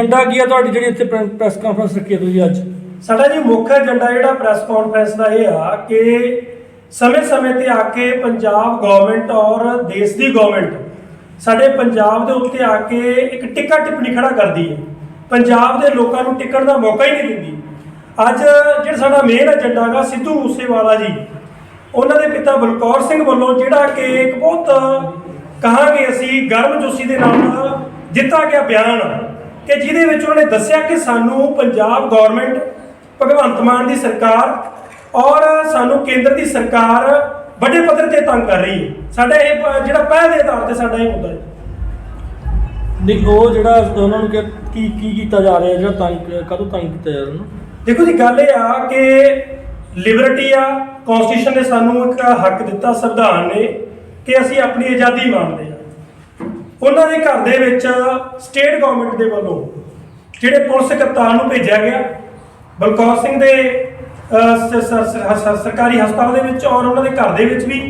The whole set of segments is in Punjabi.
ਏਜੰਡਾ ਕੀ ਆ ਤੁਹਾਡੀ ਜਿਹੜੀ ਇੱਥੇ ਪ੍ਰੈਸ ਕਾਨਫਰੰਸ ਰੱਖੀ ਹੈ ਤੁਸੀਂ ਅੱਜ? ਸਾਡਾ ਜੀ ਮੁੱਖ ਏਜੰਡਾ ਜਿਹੜਾ ਪ੍ਰੈਸ ਕਾਨਫਰੰਸ ਦਾ ਇਹ ਆ ਕਿ ਸਮੇਂ-ਸਮੇਂ ਤੇ ਆ ਕੇ ਪੰਜਾਬ ਗਵਰਨਮੈਂਟ ਔਰ ਦੇਸ਼ ਦੀ ਗਵਰਨਮੈਂਟ ਸਾਡੇ ਪੰਜਾਬ ਦੇ ਉੱਤੇ ਆ ਕੇ ਇੱਕ ਟਿੱਕਾ ਟਿੱਪਣੀ ਖੜਾ ਕਰਦੀ ਹੈ। ਪੰਜਾਬ ਦੇ ਲੋਕਾਂ ਨੂੰ ਟਿਕਣ ਦਾ ਮੌਕਾ ਹੀ ਨਹੀਂ ਦਿੰਦੀ। ਅੱਜ ਜਿਹੜਾ ਸਾਡਾ ਮੇਨ ਏਜੰਡਾ ਗਾ ਸਿੱਧੂ ਮੂਸੇਵਾਲਾ ਜੀ, ਉਹਨਾਂ ਦੇ ਪਿਤਾ ਬਲਕੌਰ ਸਿੰਘ ਵੱਲੋਂ ਜਿਹੜਾ ਕਿ ਇੱਕ ਬਹੁਤ ਕਹਾਂਗੇ ਅਸੀਂ ਗਰਮਜੋਸ਼ੀ ਦੇ ਨਾਲ ਦਿੱਤਾ ਗਿਆ ਬਿਆਨ। ਕਿ ਜਿਹਦੇ ਵਿੱਚ ਉਹਨਾਂ ਨੇ ਦੱਸਿਆ ਕਿ ਸਾਨੂੰ ਪੰਜਾਬ ਗਵਰਨਮੈਂਟ ਭਗਵੰਤ ਮਾਨ ਦੀ ਸਰਕਾਰ ਔਰ ਸਾਨੂੰ ਕੇਂਦਰ ਦੀ ਸਰਕਾਰ ਵੱਡੇ ਪੱਧਰ ਤੇ ਤੰਗ ਕਰ ਰਹੀ ਹੈ। ਸਾਡਾ ਇਹ ਜਿਹੜਾ ਪਹਿਲ ਦੇ ਆਧਾਰ ਤੇ ਸਾਡਾ ਇਹ ਮੁੱਦਾ ਹੈ। ਨਹੀਂ ਉਹ ਜਿਹੜਾ ਉਹਨਾਂ ਨੂੰ ਕਿ- ਕੀ ਕੀ ਕੀਤਾ ਜਾ ਰਿਹਾ ਜਿਹੜਾ ਤੰਗ ਕਦੋਂ ਤੰਗ ਕੀਤਾ ਜਾ ਰਿਹਾ ਦੇਖੋ ਜੀ ਗੱਲ ਇਹ ਆ ਕਿ ਲਿਬਰਟੀ ਆ ਕਨਸਟੀਟਿਊਸ਼ਨ ਨੇ ਸਾਨੂੰ ਇੱਕ ਹੱਕ ਦਿੱਤਾ ਸੰਵਿਧਾਨ ਨੇ ਕਿ ਅਸੀਂ ਆਪਣੀ ਆਜ਼ਾਦੀ ਮੰਨਦੇ ਆ ਉਹਨਾਂ ਦੇ ਘਰ ਦੇ ਵਿੱਚ ਸਟੇਟ ਗਵਰਨਮੈਂਟ ਦੇ ਵੱਲੋਂ ਜਿਹੜੇ ਪੁਲਿਸ ਕਪਤਾਨ ਨੂੰ ਭੇਜਿਆ ਗਿਆ, ਬਲਕੌਰ ਸਿੰਘ ਦੇ ਸਰਕਾਰੀ ਹਸਪਤਾਲ ਦੇ ਵਿੱਚ ਔਰ ਉਹਨਾਂ ਦੇ ਘਰ ਦੇ ਵਿੱਚ ਵੀ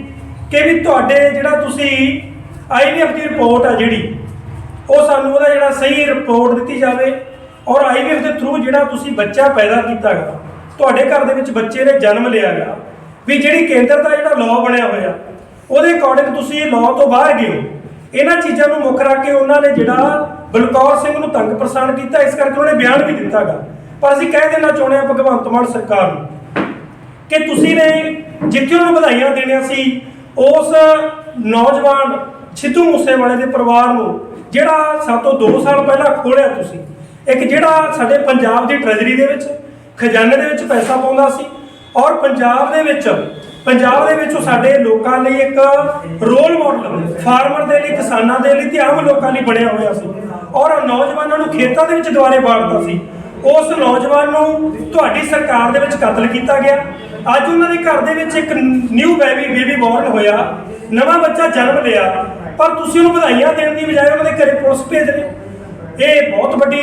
ਕਿ ਵੀ ਤੁਹਾਡੇ ਜਿਹੜਾ ਤੁਸੀਂ ਆਈਵੀਐਫ ਦੀ ਰਿਪੋਰਟ ਆ ਜਿਹੜੀ, ਉਹ ਸਾਨੂੰ ਉਹਦਾ ਜਿਹੜਾ ਸਹੀ ਰਿਪੋਰਟ ਦਿੱਤੀ ਜਾਵੇ ਔਰ ਆਈਵੀਐਫ ਦੇ ਥਰੂ ਜਿਹੜਾ ਤੁਸੀਂ ਬੱਚਾ ਪੈਦਾ ਕੀਤਾ ਗਾ, ਤੁਹਾਡੇ ਘਰ ਦੇ ਵਿੱਚ ਬੱਚੇ ਨੇ ਜਨਮ ਲਿਆ ਗਾ, ਵੀ ਜਿਹੜੀ ਕੇਂਦਰ ਦਾ ਜਿਹੜਾ ਲਾਅ ਬਣਿਆ ਹੋਇਆ, ਉਹਦੇ ਅਕੋਰਡਿੰਗ ਤੁਸੀਂ ਲਾਅ ਤੋਂ ਬਾਹਰ ਗਏ ਹੋ। ਇਹਨਾਂ ਚੀਜ਼ਾਂ ਨੂੰ ਮੁੱਖ ਰੱਖ ਕੇ ਉਹਨਾਂ ਨੇ ਜਿਹੜਾ ਬਲਕੌਰ ਸਿੰਘ ਨੂੰ ਤੰਗ ਪਰੇਸ਼ਾਨ ਕੀਤਾ, ਇਸ ਕਰਕੇ ਉਹਨੇ ਬਿਆਨ ਵੀ ਦਿੱਤਾਗਾ। ਪਰ ਅਸੀਂ ਕਹਿ ਦੇਣਾ ਚਾਹੁੰਦੇ ਹਾਂ ਭਗਵੰਤ ਮਾਨ ਸਰਕਾਰ ਨੂੰ ਕਿ ਤੁਸੀਂ ਨੇ ਜਿੱਥੇ ਉਹਨੂੰ ਵਧਾਈਆਂ ਦੇਣੀਆਂ ਸੀ, ਉਸ ਨੌਜਵਾਨ ਸਿੱਧੂ ਮੂਸੇਵਾਲੇ ਦੇ ਪਰਿਵਾਰ ਨੂੰ, ਜਿਹੜਾ ਸਾਤੋਂ 2 ਸਾਲ ਪਹਿਲਾਂ ਖੋਲਿਆ ਤੁਸੀਂ, ਇੱਕ ਜਿਹੜਾ ਸਾਡੇ ਪੰਜਾਬ ਦੀ ਟ੍ਰੈਜਰੀ ਦੇ ਵਿੱਚ, ਖਜ਼ਾਨੇ ਦੇ ਵਿੱਚ ਪੈਸਾ ਪਾਉਂਦਾ ਸੀ ਔਰ ਪੰਜਾਬ ਦੇ ਵਿੱਚ ਪੰਜਾਬ ਦੇ ਵਿੱਚ ਉਹ ਸਾਡੇ ਲੋਕਾਂ ਲਈ ਇੱਕ ਰੋਲ ਮਾਡਲ ਫਾਰਮਰ ਦੇ ਲਈ, ਕਿਸਾਨਾਂ ਦੇ ਲਈ ਤੇ ਆਮ ਲੋਕਾਂ ਲਈ ਬਣਿਆ ਹੋਇਆ ਸੀ। ਔਰ ਨੌਜਵਾਨਾਂ ਨੂੰ ਖੇਤਾਂ ਦੇ ਵਿੱਚ ਦੁਆਰੇ ਬਾੜਦਾ ਸੀ। ਉਸ ਨੌਜਵਾਨ ਨੂੰ ਤੁਹਾਡੀ ਸਰਕਾਰ ਦੇ ਵਿੱਚ ਕਤਲ ਕੀਤਾ ਗਿਆ। ਅੱਜ ਉਹਨਾਂ ਦੇ ਘਰ ਦੇ ਵਿੱਚ ਇੱਕ ਨਿਊ ਬੇਬੀ ਬੇਬੀ ਬੋਰਨ ਹੋਇਆ। ਨਵਾਂ ਬੱਚਾ ਜਨਮ ਲਿਆ। ਪਰ ਤੁਸੀਂ ਉਹਨੂੰ ਵਧਾਈਆਂ ਦੇਣ ਦੀ ਬਜਾਏ ਉਹਨਾਂ ਦੇ ਘਰੇ ਪੁਲਿਸ ਭੇਜ ਰਹੇ ਇਹ ਬਹੁਤ ਵੱਡੀ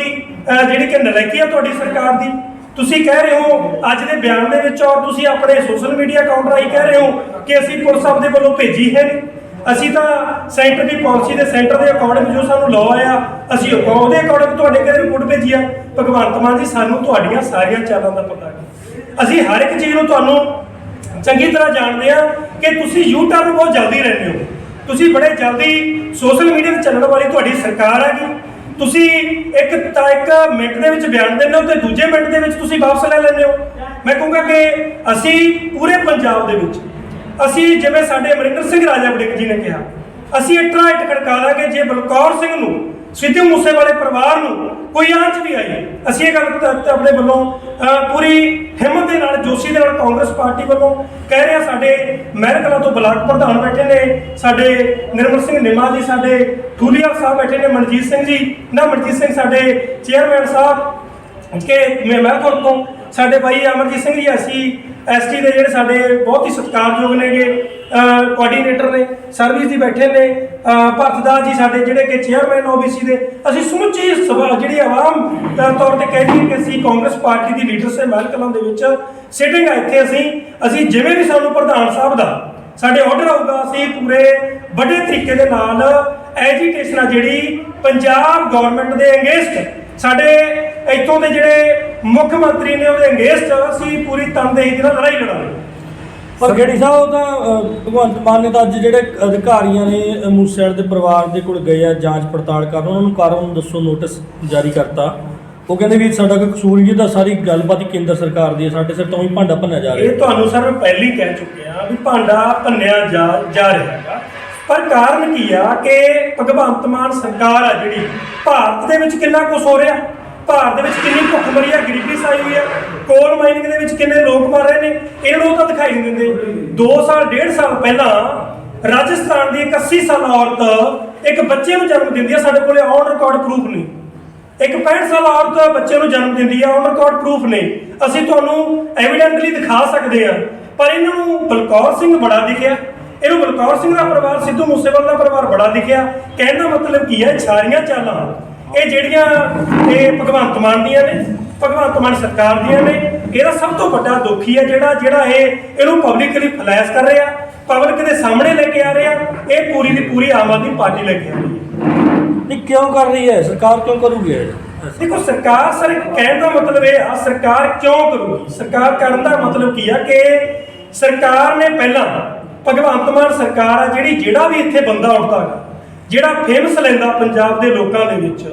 ਜਿਹੜੀ ਕਿ ਨਲਾਇਕੀ ਆ ਤੁਹਾਡੀ ਸਰਕਾਰ ਦੀ। ਤੁਸੀਂ ਕਹਿ ਰਹੇ ਹੋ, ਅੱਜ ਦੇ ਬਿਆਨ ਦੇ ਵਿੱਚ ਔਰ ਤੁਸੀਂ ਆਪਣੇ ਸੋਸ਼ਲ ਮੀਡੀਆ ਅਕਾਊਂਟ ਰਾਹੀਂ ਕਹਿ ਰਹੇ ਹੋ ਕਿ ਅਸੀਂ ਪੁਲਿਸ ਆਪਦੇ ਵੱਲੋਂ ਭੇਜੀ ਹੈ ਨਹੀਂ। ਅਸੀਂ ਤਾਂ ਸੈਂਟਰ ਦੀ ਪਾਲਿਸੀ ਦੇ ਸੈਂਟਰ ਦੇ ਅਕੋਰਡਿੰਗ ਜੋ ਸਾਨੂੰ ਲਾਅ ਆਇਆ, ਅਸੀਂ ਉਹ- ਦੇ ਅਕੋਰਡਿੰਗ ਤੁਹਾਡੇ ਘਰੇ ਰਿਪੋਰਟ ਭੇਜੀ ਆ ਭਗਵੰਤ ਮਾਨ ਜੀ, ਸਾਨੂੰ ਤੁਹਾਡੀਆਂ ਸਾਰੀਆਂ ਚਾਲਾਂ ਦਾ ਪਤਾ ਹੈ ਅਸੀਂ ਹਰ ਇੱਕ ਚੀਜ਼ ਨੂੰ ਤੁਹਾਨੂੰ ਚੰਗੀ ਤਰ੍ਹਾਂ ਜਾਣਦੇ ਆ ਕਿ ਤੁਸੀਂ ਯੂ ਟਰਨ ਬਹੁਤ ਜਲਦੀ ਰਹਿੰਦੇ ਹੋ। ਤੁਸੀਂ ਬੜੇ ਜਲਦੀ ਸੋਸ਼ਲ ਮੀਡੀਆ ਤੇ ਚੱਲਣ ਵਾਲੀ ਤੁਹਾਡੀ ਸਰਕਾਰ ਹੈਗੀ ਤੁਸੀਂ ਇੱਕ ਤਾਂ ਇੱਕ ਮਿੰਟ ਦੇ ਵਿੱਚ ਬਿਆਨ ਦਿੰਦੇ ਹੋ ਤੇ ਦੂਜੇ ਮਿੰਟ ਦੇ ਵਿੱਚ ਤੁਸੀਂ ਵਾਪਸ ਲੈ ਲੈਂਦੇ ਹੋ। ਮੈਂ ਕਹੂੰਗਾ ਕਿ ਅਸੀਂ ਪੂਰੇ ਪੰਜਾਬ ਦੇ ਵਿੱਚ, ਅਸੀਂ ਜਿਵੇਂ ਸਾਡੇ ਅਮਰਿੰਦਰ ਸਿੰਘ ਰਾਜਾ ਬੜਿੰਗ ਜੀ ਨੇ ਕਿਹਾ, ਅਸੀਂ ਇਟਰਾ ਇਟ ਖੜਕਾ ਦਾਂਗੇ ਜੇ ਬਲਕੌਰ ਸਿੰਘ ਨੂੰ ਸਿੱਧੂ ਮੂਸੇਵਾਲੇ ਪਰਿਵਾਰ ਨੂੰ ਕੋਈ ਆਂਚ ਵੀ ਆਈ। ਅਸੀਂ ਇਹ ਗੱਲ ਤ- ਆਪਣੇ ਵੱਲੋਂ ਅਹ, ਪੂਰੀ ਹਿੰਮਤ ਦੇ ਨਾਲ ਜੋਸ਼ੀ ਦੇ ਨਾਲ ਕਾਂਗਰਸ ਪਾਰਟੀ ਵੱਲੋਂ ਕਹਿ ਰਹੇ ਆ ਸਾਡੇ ਮਹਿਰਕਲਾ ਤੋਂ ਬਲਾਕ ਪ੍ਰਧਾਨ ਬੈਠੇ ਨੇ ਸਾਡੇ ਨਿਰਮਲ ਸਿੰਘ ਨਿਮਾ ਜੀ ਸਾਡੇ ਠੂਲੀਆ ਸਾਹਿਬ ਬੈਠੇ ਨੇ ਮਨਜੀਤ ਸਿੰਘ ਜੀ ਨਾ ਮਨਜੀਤ ਸਿੰਘ ਸਾਡੇ ਚੇਅਰਮੈਨ ਸਾਹਿਬ ਕਿ ਮੈਂ ਮਹਿਰਕਲ ਤੋਂ ਸਾਡੇ ਭਾਈ ਅਮਰਜੀਤ ਸਿੰਘ ਜੀ ਅਸੀਂ ਐਸਟੀ ਦੇ ਜਿਹੜੇ ਸਾਡੇ ਬਹੁਤ ਹੀ ਸਤਿਕਾਰਯੋਗ ਨੇਗੇ। ਕੋਆਰਡੀਨੇਟਰ ਨੇ ਸਰਵਿਸ ਦੀ ਬੈਠੇ ਨੇ, ਅਹ ਭਰਤਦਾਸ ਜੀ ਸਾਡੇ ਜਿਹੜੇ ਕਿ ਚੇਅਰਮੈਨ ਓਬੀਸੀ ਦੇ, ਅਸੀਂ ਸਮੁੱਚੀ ਸਭਾ ਜਿਹੜੀ ਆਵਾਮ ਤੌਰ ਤੇ ਕਹਿ ਦਈਏ ਕਿ ਅਸੀਂ ਕਾਂਗਰਸ ਪਾਰਟੀ ਦੀ ਲੀਡਰਸ਼ਿਪ ਮਹਿਲ ਕਲਾਂ ਦੇ ਵਿੱਚ ਸਿਟਿੰਗ ਆ ਇੱਥੇ ਅਸੀਂ ਅਸੀਂ ਜਿਵੇਂ ਵੀ ਸਾਨੂੰ ਪ੍ਰਧਾਨ ਸਾਹਿਬ ਦਾ ਸਾਡੇ ਆਰਡਰ ਆਊਗਾ, ਅਸੀਂ ਪੂਰੇ ਵੱਡੇ ਤਰੀਕੇ ਦੇ ਨਾਲ ਐਜੀਟੇਸ਼ਨ ਆ ਜਿਹੜੀ ਪੰਜਾਬ ਗਵਰਨਮੈਂਟ ਦੇ ਅਗੇਂਸਟ ਸਾਡੇ ਇੱਥੋਂ ਦੇ ਜਿਹੜੇ ਮੁੱਖ ਮੰਤਰੀ ਨੇ ਉਹਦੇ ਅਗੇਂਸਟ ਅਸੀਂ ਪੂਰੀ ਤਨਦੇਹੀ ਦੇ ਨਾਲ ਲੜਾਈ ਲੜਾਂਗੇ। ਪਰ ਗੇੜੀ ਸਾਹਿਬ ਉਹ ਤਾਂ ਅਹ, ਭਗਵੰਤ ਮਾਨ ਨੇ ਤਾਂ ਅੱਜ ਜਿਹੜੇ ਅਧਿਕਾਰੀਆਂ ਨੇ ਅਹ, ਮੂਸੇਵਾਲੇ ਦੇ ਪਰਿਵਾਰ ਦੇ ਕੋਲ ਗਏ ਆ ਜਾਂਚ ਪੜਤਾਲ ਕਰਨ ਉਹਨਾਂ ਨੂੰ ਕਾਰਨ ਦੱਸੋ ਨੋਟਿਸ ਜਾਰੀ ਕਰਤਾ। ਉਹ ਕਹਿੰਦੇ ਵੀ ਸਾਡਾ ਕੋਈ ਕਸੂਰ ਨਹੀਂ ਤਾਂ ਸਾਰੀ ਗੱਲਬਾਤ ਹੀ ਕੇਂਦਰ ਸਰਕਾਰ ਦੀ ਹੈ ਸਾਡੇ ਸਿਰ ਤੋਂ ਹੀ ਭਾਂਡਾ ਭੰਨਿਆ ਜਾ ਰਿਹਾ। ਇਹ ਤੁਹਾਨੂੰ ਸਰ ਮੈਂ ਪਹਿਲਾਂ ਹੀ ਕਹਿ ਚੁੱਕਿਆ ਵੀ ਭਾਂਡਾ ਭੰਨਿਆ ਜਾ ਜਾ ਰਿਹਾ ਹੈਗਾ। ਪਰ ਕਾਰਨ ਕੀ ਆ ਕਿ ਭਗਵੰਤ ਮਾਨ ਸਰਕਾਰ ਆ ਜਿਹੜੀ ਭਾਰਤ ਦੇ ਵਿੱਚ ਕਿੰਨਾ ਕੁਝ ਹੋ ਰਿਹਾ? ਭਾਰਤ ਦੇ ਵਿੱਚ ਕਿੰਨੀ ਭੁੱਖਮਰੀ ਆ ਗਰੀਬੀ ਸਾਈ ਹੋਈ ਆ ਕੋਲ ਮਾਈਨਿੰਗ ਦੇ ਵਿੱਚ ਕਿੰਨੇ ਲੋਕ ਮਰ ਰਹੇ ਨੇ, ਇਹਨਾਂ ਨੂੰ ਤਾਂ ਦਿਖਾਈ ਨਹੀਂ ਦਿੰਦੇ। 2 ਸਾਲ 1.5 ਸਾਲ ਪਹਿਲਾਂ ਰਾਜਸਥਾਨ ਦੀ ਇੱਕ 80 ਸਾਲਾ ਔਰਤ ਇੱਕ ਬੱਚੇ ਨੂੰ ਜਨਮ ਦਿੰਦੀ ਹੈ, ਸਾਡੇ ਕੋਲੇ ਔਨ ਰਿਕਾਰਡ ਪ੍ਰੂਫ ਨਹੀਂ ਇੱਕ 65 ਸਾਲ ਔਰਤ ਬੱਚੇ ਨੂੰ ਜਨਮ ਦਿੰਦੀ ਆ ਔਨ ਰਿਕਾਰਡ ਪ੍ਰੂਫ ਨੇ। ਅਸੀਂ ਤੁਹਾਨੂੰ ਐਵੀਡੈਂਟਲੀ ਦਿਖਾ ਸਕਦੇ ਹਾਂ, ਪਰ ਇਹਨਾਂ ਨੂੰ ਬਲਕੌਰ ਸਿੰਘ ਬੜਾ ਦਿਖਿਆ। ਇਹਨੂੰ ਬਲਕੌਰ ਸਿੰਘ ਦਾ ਪਰਿਵਾਰ, ਸਿੱਧੂ ਮੂਸੇਵਾਲਾ ਦਾ ਪਰਿਵਾਰ ਬੜਾ ਦਿਖਿਆ। ਕਹਿਣ ਦਾ ਮਤਲਬ ਕੀ ਹੈ ਸਾਰੀਆਂ ਚਾਲਾਂ। ਇਹ ਜਿਹੜੀਆਂ ਇਹ ਭਗਵੰਤ ਮਾਨ ਦੀਆਂ ਨੇ ਭਗਵੰਤ ਮਾਨ ਸਰਕਾਰ ਦੀਆਂ ਨੇ ਇਹਦਾ ਸਭ ਤੋਂ ਵੱਡਾ ਦੁਖੀ ਹੈ ਜਿਹੜਾ ਜਿਹੜਾ ਇਹ ਇਹਨੂੰ ਪਬਲਿਕਲੀ ਫਲੈਸ਼ ਕਰ ਰਿਹਾ ਪਬਲਿਕ ਦੇ ਸਾਹਮਣੇ ਲੈ ਕੇ ਆ ਰਿਹਾ ਇਹ ਪੂਰੀ ਦੀ ਪੂਰੀ ਆਮ ਆਦਮੀ ਪਾਰਟੀ ਲੈ ਕੇ ਆ ਰਹੀ ਹੈ। ਨਹੀਂ ਕਿਉਂ ਕਰ ਰਹੀ ਹੈ? ਸਰਕਾਰ ਕਿਉਂ ਕਰੂਗੀ? ਇਹ ਦੇਖੋ ਸਰਕਾਰ ਸਰ ਕਹਿਣ ਦਾ ਮਤਲਬ ਇਹ ਆ ਸਰਕਾਰ ਕਿਉਂ ਕਰੂਗੀ? ਸਰਕਾਰ ਕਰਨ ਦਾ ਮਤਲਬ ਕੀ ਆ ਕਿ ਸਰਕਾਰ ਨੇ ਪਹਿਲਾਂ ਭਗਵੰਤ ਮਾਨ ਸਰਕਾਰ ਆ ਜਿਹੜੀ ਜਿਹੜਾ ਵੀ ਇੱਥੇ ਬੰਦਾ ਉੱਠਦਾ ਜਿਹੜਾ ਫੇਮਸ ਲੈਂਦਾ ਪੰਜਾਬ ਦੇ ਲੋਕਾਂ ਦੇ ਵਿੱਚ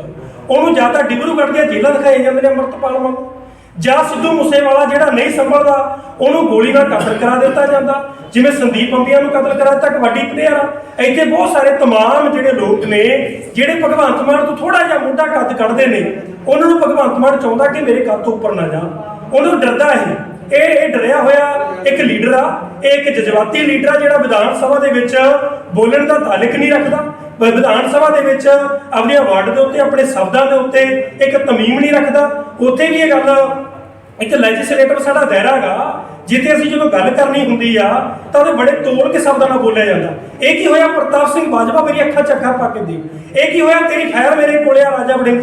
ਉਹਨੂੰ ਜਾਂ ਤਾਂ ਡਿਬਰੂਗੜ੍ਹ ਦੀਆਂ ਜੇਲ੍ਹਾਂ ਦਿਖਾਈ ਜਾਂਦੇ ਨੇ ਅੰਮ੍ਰਿਤਪਾਲ ਵਾਂਗੂ। ਜਾਂ ਸਿੱਧੂ ਮੂਸੇਵਾਲਾ ਜਿਹੜਾ ਨਹੀਂ ਸੰਭਲਦਾ, ਉਹਨੂੰ ਗੋਲੀ ਨਾਲ ਕਤਲ ਕਰਾ ਦਿੱਤਾ ਜਾਂਦਾ। ਜਿਵੇਂ ਸੰਦੀਪ ਅੰਬੀਆਂ ਨੂੰ ਕਤਲ ਕਰਾ ਦਿੱਤਾ, ਕਬੱਡੀ ਪਲੇਅਰ। ਆ ਇੱਥੇ ਬਹੁਤ ਸਾਰੇ ਤਮਾਮ ਜਿਹੜੇ ਲੋਕ ਨੇ, ਜਿਹੜੇ ਭਗਵੰਤ ਮਾਨ ਤੋਂ ਥੋੜਾ ਜਿਹਾ ਮੋਢਾ ਕੱਦ ਕੱਢਦੇ ਨੇ, ਉਹਨਾਂ ਨੂੰ ਭਗਵੰਤ ਮਾਨ ਚਾਹੁੰਦਾ ਕਿ ਮੇਰੇ ਕੱਦ ਤੋਂ ਉੱਪਰ ਨਾ ਜਾਣ। ਉਹਨੂੰ ਡਰਦਾ ਇਹ। ਇਹ ਇਹ ਡਰਿਆ ਹੋਇਆ ਇੱਕ ਲੀਡਰ ਆ, ਇਹ ਇੱਕ ਜਜ਼ਬਾਤੀ ਲੀਡਰ ਆ ਜਿਹੜਾ ਵਿਧਾਨ ਸਭਾ ਦੇ ਵਿੱਚ ਬੋਲਣ ਦਾ ਤਾਲੁਕ ਨਹੀਂ ਰੱਖਦਾ। ਵਿਧਾਨ ਸਭਾ ਦੇ ਵਿੱਚ ਆਪਣੀਆਂ ਵਾਰਡ ਦੇ ਉੱਤੇ, ਆਪਣੇ ਸ਼ਬਦਾਂ ਦੇ ਉੱਤੇ ਇੱਕ ਤਮੀਮ ਨਹੀਂ ਰੱਖਦਾ। ਉੱਥੇ ਵੀ ਇਹ ਗੱਲ, ਇੱਕ ਲੈਜਿਸਲੇਟਰ ਸਾਡਾ ਦਾਇਰਾ ਹੈਗਾ, ਜਿੱਥੇ ਅਸੀਂ ਜਦੋਂ ਗੱਲ ਕਰਨੀ ਹੁੰਦੀ ਆ, ਤਾਂ ਉਹਦੇ ਬੜੇ ਤੋਲ ਕੇ ਸ਼ਬਦਾਂ ਨਾਲ ਬੋਲਿਆ ਜਾਂਦਾ। ਇਹ ਕੀ ਹੋਇਆ, ਪ੍ਰਤਾਪ ਸਿੰਘ ਬਾਜਵਾ ਮੇਰੀ ਅੱਖਾਂ 'ਚ ਅੱਖਾਂ ਪਾ ਕੇ ਦੇ ਇਹ ਕੀ ਹੋਇਆ, ਤੇਰੀ ਖੈਰ ਮੇਰੇ ਕੋਲੇ ਆ, ਰਾਜਾ ਵੜਿੰਗ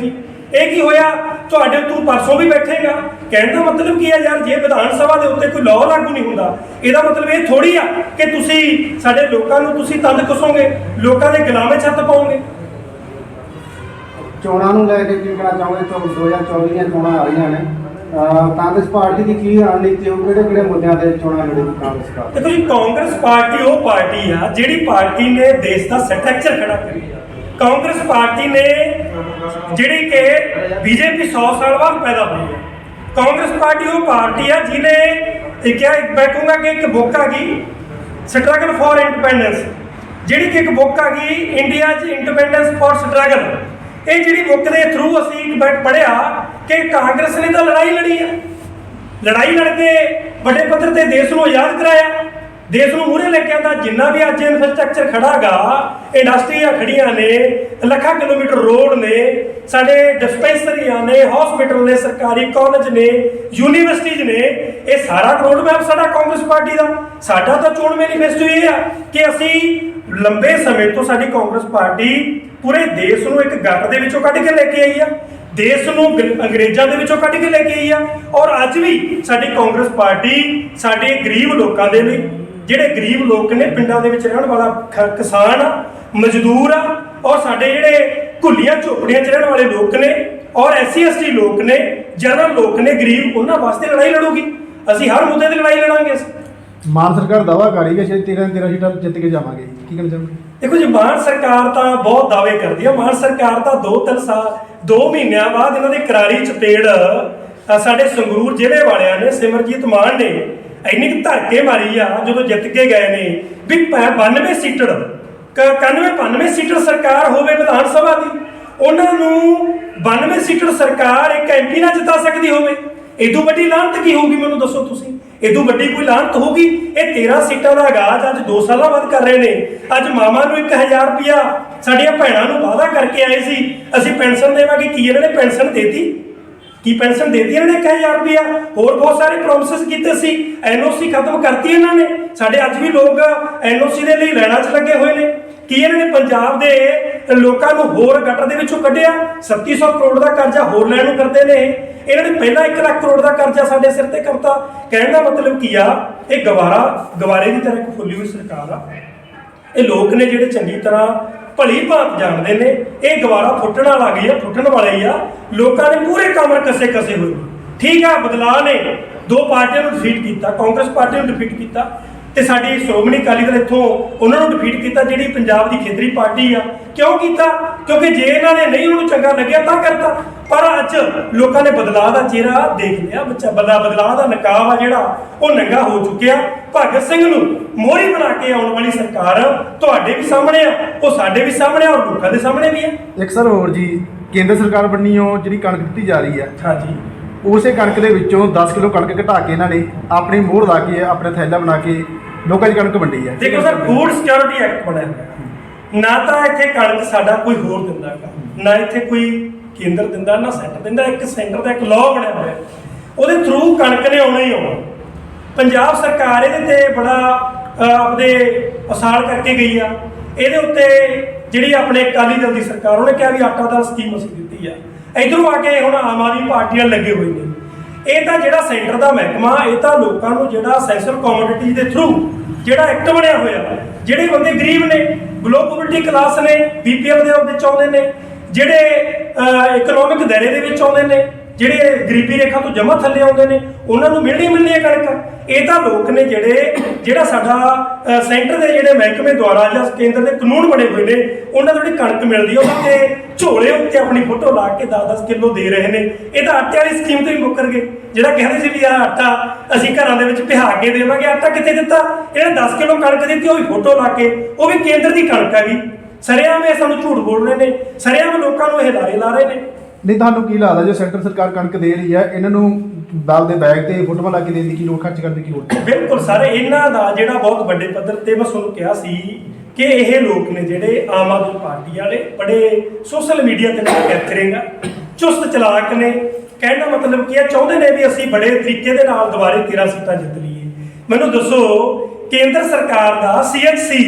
ਇਹ ਕੀ ਹੋਇਆ? ਤੁਹਾਡੇ ਤੂੰ ਪਰਸੋਂ ਵੀ ਬੈਠੇਗਾ। ਕਹਿਣ ਦਾ ਮਤਲਬ ਕੀ ਹੈ ਯਾਰ? ਜੇ ਵਿਧਾਨ ਸਭਾ ਦੇ ਉੱਤੇ ਕੋਈ ਲਾਅ ਲਾਗੂ ਨਹੀਂ ਹੁੰਦਾ ਇਹਦਾ ਮਤਲਬ ਇਹ ਥੋੜੀ ਆ ਕਿ ਤੁਸੀਂ ਸਾਡੇ ਲੋਕਾਂ ਨੂੰ ਤੁਸੀਂ ਤੰਦ ਕਸੋਗੇ ਲੋਕਾਂ ਦੇ ਗੁਲਾਮੇ ਹੱਥ ਪਾਓਗੇ। ਚੋਣਾਂ ਨੂੰ ਲੈ ਕੇ ਕੀ ਕਹਿਣਾ ਚਾਹੁੰਦੇ ਚੋ 2024 ਦੀਆਂ ਚੋਣਾਂ ਆ ਰਹੀਆਂ ਨੇ। ਕਾਂਗਰਸ ਪਾਰਟੀ ਦੀ ਕੀ ਰਣਨੀਤੀ ਹੋ ਕਿਹੜੇ ਕਿਹੜੇ ਮੁੱਦਿਆਂ ਤੇ ਚੋਣਾਂ ਲੜੇਗੀ ਕਾਂਗਰਸ ਪਾਰਟੀ? ਦੇਖੋ ਜੀ ਕਾਂਗਰਸ ਪਾਰਟੀ ਉਹ ਪਾਰਟੀ ਆ ਜਿਹੜੀ ਪਾਰਟੀ ਨੇ ਦੇਸ਼ ਦਾ ਸਟਰਕਚਰ ਖੜਾ ਕਰਿਆ। ਕਾਂਗਰਸ ਪਾਰਟੀ ਨੇ ਜਿਹੜੀ ਕਿ ਬੀਜੇਪੀ 100 ਸਾਲ ਬਾਅਦ ਪੈਦਾ ਹੋਈ ਹੈ। ਕਾਂਗਰਸ ਪਾਰਟੀ ਉਹ ਪਾਰਟੀ ਆ ਜਿਹਨੇ ਇਹ ਕਿਹਾ ਇੱਕ ਮੈਂ ਕਹੂੰਗਾ ਕਿ ਇੱਕ ਬੁੱਕ ਆ ਗਈ ਸਟਰਗਲ ਫਾਰ ਇੰਡੀਪੈਂਡੈਂਸ ਜਿਹੜੀ ਕਿ ਇੱਕ ਬੁੱਕ ਆ ਗਈ ਇੰਡੀਆ 'ਚ ਇੰਡੀਪੈਂਡੈਂਸ ਫਾਰ ਸਟਰਗਲ ਇਹ ਜਿਹੜੀ ਬੁੱਕ ਦੇ ਥਰੂ ਅਸੀਂ ਇੱਕ ਬੈਠ ਪੜਿਆ ਕਿ ਕਾਂਗਰਸ ਨੇ ਤਾਂ ਲੜਾਈ ਲੜੀ ਆ। ਲੜਾਈ ਲੜ ਕੇ ਵੱਡੇ ਪੱਧਰ ਤੇ ਦੇਸ਼ ਨੂੰ ਆਜ਼ਾਦ ਕਰਾਇਆ। ਦੇਸ਼ ਨੂੰ ਮੂਹਰੇ ਲੈ ਕੇ ਆਂਦਾ ਜਿੰਨਾ ਵੀ ਅੱਜ ਇਨਫਰਾਸਟ੍ਰਕਚਰ ਖੜਾਗਾ ਇੰਡਸਟਰੀਆਂ ਖੜੀਆਂ ਨੇ, ਲੱਖਾਂ ਕਿਲੋਮੀਟਰ ਰੋਡ ਨੇ, ਸਾਡੇ ਡਿਸਪੈਂਸਰੀਆਂ ਨੇ ਹਸਪੀਟਲ ਨੇ, ਸਰਕਾਰੀ ਕਾਲਜ ਨੇ ਯੂਨੀਵਰਸਿਟੀਜ਼ ਨੇ, ਇਹ ਸਾਰਾ ਰੋਡ ਮੈਪ ਸਾਡਾ ਕਾਂਗਰਸ ਪਾਰਟੀ ਦਾ। ਸਾਡਾ ਤਾਂ ਚੋਣ ਮੈਨੀਫੈਸਟੋ ਇਹ ਆ ਕਿ ਅਸੀਂ ਲੰਬੇ ਸਮੇਂ ਤੋਂ ਸਾਡੀ ਕਾਂਗਰਸ ਪਾਰਟੀ ਪੂਰੇ ਦੇਸ਼ ਨੂੰ ਇੱਕ ਗੱਟ ਦੇ ਵਿੱਚੋਂ ਕੱਢ ਕੇ ਲੈ ਕੇ ਆਈ ਆ। ਦੇਸ਼ ਨੂੰ ਅੰਗਰੇਜ਼ਾਂ ਦੇ ਵਿੱਚੋਂ ਕੱਢ ਕੇ ਲੈ ਕੇ ਆਈ ਆ। ਔਰ ਅੱਜ ਵੀ ਸਾਡੀ ਕਾਂਗਰਸ ਪਾਰਟੀ ਸਾਡੇ ਗਰੀਬ ਲੋਕਾਂ ਦੇ ਲਈ ਜਿਹੜੇ ਗਰੀਬ ਲੋਕ ਨੇ ਪਿੰਡਾਂ ਦੇ ਵਿੱਚ ਰਹਿਣ ਵਾਲਾ ਕਿਸਾਨ ਆ ਮਜ਼ਦੂਰ ਆ ਔਰ ਸਾਡੇ ਜਿਹੜੇ ਘੁੱਲੀਆਂ ਝੋਪੜੀਆਂ 'ਚ ਰਹਿਣ ਵਾਲੇ ਲੋਕ ਨੇ ਔਰ ਐਸਸੀ ਐਸਟੀ ਲੋਕ ਨੇ ਜਨਰਲ ਲੋਕ ਨੇ ਗਰੀਬ ਉਹਨਾਂ ਵਾਸਤੇ ਲੜਾਈ ਲੜੂਗੀ। ਅਸੀਂ ਹਰ ਮੁੱਦੇ ਤੇ ਲੜਾਈ ਲੜਾਂਗੇ ਅਸੀਂ। ਮਾਨ ਸਰਕਾਰ ਦਾਵਾ ਕਰ ਰਹੀ ਹੈ ਸ਼ਾਇਦ 13 13 ਸੀਟਾਂ ਜਿੱਤ ਕੇ ਜਾਵਾਂਗੇ। ਕੀ ਕਹਿਣਾ ਚਾਹੁੰਦੇ ਦੇਖੋ ਜੀ ਮਾਨ ਸਰਕਾਰ ਤਾਂ ਬਹੁਤ ਦਾਅਵੇ ਕਰਦੀ ਆ। ਮਾਨ ਸਰਕਾਰ ਤਾਂ 2-3 ਸਾਲ 2 ਮਹੀਨਿਆਂ ਬਾਅਦ ਇਹਨਾਂ ਦੀ ਕਰਾਰੀ ਚਪੇੜ ਸਾਡੇ ਸੰਗਰੂਰ ਜ਼ਿਲ੍ਹੇ ਵਾਲਿਆਂ ਨੇ ਸਿਮਰਜੀਤ ਮਾਨ ਨੇ ਇੰਨੀ ਕੁ ਧਰਕੇ ਮਾਰੀ ਆ ਜਦੋਂ ਜਿੱਤ ਕੇ ਗਏ ਨੇ ਵੀ ਪ- 92 ਸੀਟੜ 91 92 ਸੀਟੜ ਸਰਕਾਰ ਹੋਵੇ ਵਿਧਾਨ ਸਭਾ ਦੀ, ਉਹਨਾਂ ਨੂੰ 92 ਸੀਟੜ ਸਰਕਾਰ ਇੱਕ ਐਮਪੀ ਨਾਲ ਜਿਤਾ ਸਕਦੀ ਹੋਵੇ। ਇਦੋਂ ਵੱਡੀ ਲਾਹਨਤ ਕੀ ਹੋਊਗੀ ਮੈਨੂੰ ਦੱਸੋ ਤੁਸੀਂ? ਇਦੋਂ ਵੱਡੀ ਕੋਈ ਲਾਹਨਤ ਹੋਊਗੀ? ਇਹ 13 ਸੀਟਾਂ ਦਾ ਆਗਾਜ਼ ਅੱਜ 2 ਸਾਲਾਂ ਬਾਅਦ ਕਰ ਰਹੇ ਨੇ। ਅੱਜ ਮਾਮਾ ਨੂੰ 1000 ਰੁਪਇਆ ਸਾਡੀਆਂ ਭੈਣਾਂ ਨੂੰ ਵਾਅਦਾ ਕਰਕੇ ਆਏ ਸੀ, ਅਸੀਂ ਪੈਨਸ਼ਨ ਦੇਵਾਂਗੇ, ਕੀ ਇਹਨਾਂ ਨੇ ਪੈਨਸ਼ਨ ਦੇਤੀ? ਕੀ ਪੈਨਸ਼ਨ ਦੇਤੀ ਇਹਨਾਂ ਨੇ 1000 ਰੁਪਇਆ? ਹੋਰ ਬਹੁਤ ਸਾਰੇ ਪ੍ਰੋਮਿਸਸ ਕੀਤੇ ਸੀ। ਐਨਓਸੀ ਖਤਮ ਕਰਤੀ ਇਹਨਾਂ ਨੇ। ਸਾਡੇ ਅੱਜ ਵੀ ਲੋਕ ਐਨਓਸੀ ਦੇ ਲਈ ਲੈਣਾ 'ਚ ਲੱਗੇ ਹੋਏ ਨੇ। ਕੀ ਇਹਨਾਂ ਨੇ ਪੰਜਾਬ ਦੇ ਲੋਕਾਂ ਨੂੰ ਹੋਰ ਗਟਰ ਦੇ ਵਿੱਚੋਂ ਕੱਢਿਆ? 3700 ਕਰੋੜ ਦਾ ਕਰਜ਼ਾ ਹੋਰ ਲੈਣ ਨੂੰ ਕਰਦੇ ਨੇ। ਇਹਨਾਂ ਨੇ ਪਹਿਲਾਂ 1 ਲੱਖ ਕਰੋੜ ਦਾ ਕਰਜ਼ਾ ਸਾਡੇ ਸਿਰ ਤੇ ਕਰਤਾ। ਕਹਿਣ ਦਾ ਮਤਲਬ ਕੀ ਆ? ਇਹ ਗਵਾਰਾ, ਗਵਾਰੇ ਦੀ ਤਰ੍ਹਾਂ ਇੱਕ ਫੁੱਲੀ ਹੋਈ ਸਰਕਾਰ ਆ। ਇਹ ਲੋਕ ਨੇ ਜਿਹੜੇ ਚੰਗੀ ਤਰ੍ਹਾਂ ਭਲੀ ਭਾਂਤ ਜਾਣਦੇ ਨੇ। ਇਹ ਗਵਾਰਾ ਫੁੱਟਣ ਵਾਲਾ ਗਈ ਆ, ਫੁੱਟਣ ਵਾਲੇ ਹੀ ਆ। ਲੋਕਾਂ ਦੇ ਪੂਰੇ ਕਮਰ ਕਸੇ ਕਸੇ ਹੋਏ। ਠੀਕ ਆ, ਬਦਲਾਅ ਨੇ ਦੋ ਪਾਰਟੀਆਂ ਨੂੰ ਡਿਫੀਟ ਕੀਤਾ, ਕਾਂਗਰਸ ਪਾਰਟੀ ਨੂੰ ਡਿਫੀਟ ਕੀਤਾ ਤੇ ਸਾਡੀ ਸ਼੍ਰੋਮਣੀ ਅਕਾਲੀ ਦਲ ਇੱਥੋਂ ਉਹਨਾਂ ਨੂੰ ਡਿਫੀਟ ਕੀਤਾ, ਜਿਹੜੀ ਪੰਜਾਬ ਦੀ ਖੇਤਰੀ ਪਾਰਟੀ ਆ। ਕਿਉਂ ਕੀਤਾ? ਕਿਉਂਕਿ ਜੇ ਇਹਨਾਂ ਨੇ ਨਹੀਂ ਉਹਨੂੰ ਚੰਗਾ ਲੱਗਿਆ ਤਾਂ ਕਰਤਾ। ਪਰ ਅੱਜ ਲੋਕਾਂ ਨੇ ਬਦਲਾਅ ਦਾ ਚਿਹਰਾ ਦੇਖ ਲਿਆ ਬੱਚਾ, ਬਦਲਾ, ਬਦਲਾਅ ਦਾ ਨਕਾਬ ਆ ਜਿਹੜਾ, ਉਹ ਨੰਗਾ ਹੋ ਚੁੱਕਿਆ। ਭਗਤ ਸਿੰਘ ਨੂੰ ਮੋਹਰੀ ਬਣਾ ਕੇ ਆਉਣ ਵਾਲੀ ਸਰਕਾਰ ਤੁਹਾਡੇ ਵੀ ਸਾਹਮਣੇ ਆ, ਉਹ ਸਾਡੇ ਵੀ ਸਾਹਮਣੇ ਆ ਔਰ ਲੋਕਾਂ ਦੇ ਸਾਹਮਣੇ ਵੀ ਆ। ਇੱਕ ਸਰ ਹੋਰ ਜੀ ਕੇਂਦਰ ਸਰਕਾਰ ਵੱਲੋਂ ਜਿਹੜੀ ਕਣਕ ਦਿੱਤੀ ਜਾ ਰਹੀ ਹੈ। ਹਾਂਜੀ। ਉਸੇ ਕਣਕ ਦੇ ਵਿੱਚੋਂ 10 ਕਿਲੋ ਕਣਕ ਘਟਾ ਕੇ ਇਹਨਾਂ ਨੇ ਆਪਣੀ ਮੋਹਰ ਲਾ ਕੇ ਆਪਣੇ ਥੈਲਾ ਬਣਾ ਕੇ ਲੋਕਾਂ ਦੀ ਕਣਕ ਵੰਡੀ ਹੈ। ਦੇਖੋ ਸਰ ਫੂਡ ਸਿਕਿਉਰਿਟੀ ਐਕਟ ਬਣਿਆ ਨਾ ਤਾਂ ਇੱਥੇ ਕਣਕ ਸਾਡਾ ਕੋਈ ਹੋਰ ਦਿੰਦਾ ਨਾ ਇੱਥੇ ਕੋਈ ਕੇਂਦਰ ਦਿੰਦਾ ਨਾ ਸੈਂਟਰ ਦਿੰਦਾ ਇੱਕ ਸੈਂਟਰ ਦਾ ਇੱਕ ਲਾਅ ਬਣਿਆ ਹੋਇਆ। ਉਹਦੇ ਥਰੂ ਕਣਕ ਨੇ ਆਉਣਾ ਹੀ ਆਉਣਾ। ਪੰਜਾਬ ਸਰਕਾਰ ਇਹਦੇ ਤੇ ਬੜਾ ਆਪਦੇ ਅਸਾਲ ਕਰਕੇ ਗਈ ਆ। ਇਹਦੇ ਉੱਤੇ ਜਿਹੜੀ ਆਪਣੇ ਅਕਾਲੀ ਦਲ ਦੀ ਸਰਕਾਰ, ਉਹਨੇ ਕਿਹਾ ਵੀ ਆਟਾ ਦਾਲ ਸਕੀਮ ਅਸੀਂ ਦਿੱਤੀ ਆ। ਇਧਰੋਂ ਆ ਕੇ ਹੁਣ ਆਮ ਆਦਮੀ ਪਾਰਟੀ ਨਾਲ ਲੱਗੇ ਹੋਏ ਨੇ। ਇਹ ਤਾਂ ਜਿਹੜਾ ਸੈਂਟਰ ਦਾ ਮਹਿਕਮਾ, ਇਹ ਤਾਂ ਲੋਕਾਂ ਨੂੰ ਜਿਹੜਾ ਸੈਂਸਰ ਕਮੋਡਿਟੀ ਦੇ ਥਰੂ ਜਿਹੜਾ ਐਕਟ ਬਣਿਆ ਹੋਇਆ, ਜਿਹੜੇ ਬੰਦੇ ਗਰੀਬ ਨੇ ਗਲੋਬਲਿਟੀ ਕਲਾਸ ਨੇ ਬੀਪੀਐਲ ਦੇ ਵਿੱਚ ਆਉਂਦੇ ਨੇ, ਜਿਹੜੇ ਇਕਨੋਮਿਕ ਦਾਇਰੇ ਦੇ ਵਿੱਚ ਆਉਂਦੇ ਨੇ ਜਿਹੜੇ ਗਰੀਬੀ ਰੇਖਾ ਤੋਂ ਜਮਾ ਥੱਲੇ ਆਉਂਦੇ ਨੇ, ਉਹਨਾਂ ਨੂੰ ਮਿਲਣੀ ਮਿਲਣੀ ਹੈ ਕਣਕ। ਇਹ ਤਾਂ ਲੋਕ ਨੇ ਜਿਹੜੇ, ਜਿਹੜਾ ਸਾਡਾ ਸੈਂਟਰ ਦੇ ਜਿਹੜੇ ਮਹਿਕਮੇ ਦੁਆਰਾ ਜਾਂ ਕੇਂਦਰ ਦੇ ਕਾਨੂੰਨ ਬਣੇ ਹੋਏ ਨੇ, ਉਹਨਾਂ ਨੂੰ ਜਿਹੜੀ ਕਣਕ ਮਿਲਦੀ ਹੈ, ਉਹਨਾਂ ਤੇ ਝੋਲੇ ਉੱਤੇ ਆਪਣੀ ਫੋਟੋ ਲਾ ਕੇ 10-10 ਕਿਲੋ ਦੇ ਰਹੇ ਨੇ। ਇਹ ਤਾਂ ਆਟੇ ਵਾਲੀ ਸਕੀਮ ਤੋਂ ਹੀ ਮੁੱਕਰ ਗਏ ਜਿਹੜਾ ਕਹਿੰਦੇ ਸੀ ਵੀ ਆਹ ਆਟਾ ਅਸੀਂ ਘਰਾਂ ਦੇ ਵਿੱਚ ਪਿਹਾ ਕੇ ਦੇਵਾਂਗੇ, ਆਟਾ ਕਿੱਥੇ ਦਿੱਤਾ? ਇਹਨੇ 10 ਕਿਲੋ ਕਣਕ ਦਿੱਤੀ, ਉਹ ਵੀ ਫੋਟੋ ਲਾ ਕੇ, ਉਹ ਵੀ ਕੇਂਦਰ ਦੀ ਕਣਕ ਹੈਗੀ। ਸਰਿਆਮ ਇਹ ਸਾਨੂੰ ਝੂਠ ਬੋਲ ਰਹੇ ਨੇ। ਸਰਿਆਮ ਲੋਕਾਂ ਨੂੰ ਇਹ ਲਾਰੇ ਲਾ ਰਹੇ ਨੇ। ਨਹੀਂ, ਤੁਹਾਨੂੰ ਕੀ ਲੱਗਦਾ ਜੋ ਸੈਂਟਰ ਸਰਕਾਰ ਕਣਕ ਦੇ ਰਹੀ ਹੈ, ਇਹਨਾਂ ਨੂੰ ਦਾਲ ਦੇ ਬੈਗ ਤੇ ਫੋਟੋਆਂ ਲਾ ਕੇ ਦੇਣ ਦੀ ਕੀ ਲੋੜ, ਖਰਚ ਕਰਨ ਦੀ ਕੀ ਲੋੜ? ਬਿਲਕੁਲ ਸਾਰੇ, ਇਹਨਾਂ ਦਾ ਜਿਹੜਾ ਬਹੁਤ ਵੱਡੇ ਪੱਧਰ ਤੇ ਮੈਂ ਤੁਹਾਨੂੰ ਕਿਹਾ ਸੀ ਕਿ ਇਹ ਲੋਕ ਨੇ ਜਿਹੜੇ ਆਮ ਆਦਮੀ ਪਾਰਟੀ ਵਾਲੇ, ਬੜੇ ਸੋਸ਼ਲ ਮੀਡੀਆ ਤੇ ਨਾਲ ਕੈਪਚਰਿੰਗ ਆ ਚੁਸਤ ਚਲਾਕ ਨੇ। ਕਹਿਣ ਦਾ ਮਤਲਬ ਕੀ ਹੈ, ਚਾਹੁੰਦੇ ਨੇ ਵੀ ਅਸੀਂ ਬੜੇ ਤਰੀਕੇ ਦੇ ਨਾਲ ਦੁਬਾਰੇ 13 ਸੀਟਾਂ ਜਿੱਤ ਲਈਏ। ਮੈਨੂੰ ਦੱਸੋ, ਕੇਂਦਰ ਸਰਕਾਰ ਦਾ ਸੀਐਚਸੀ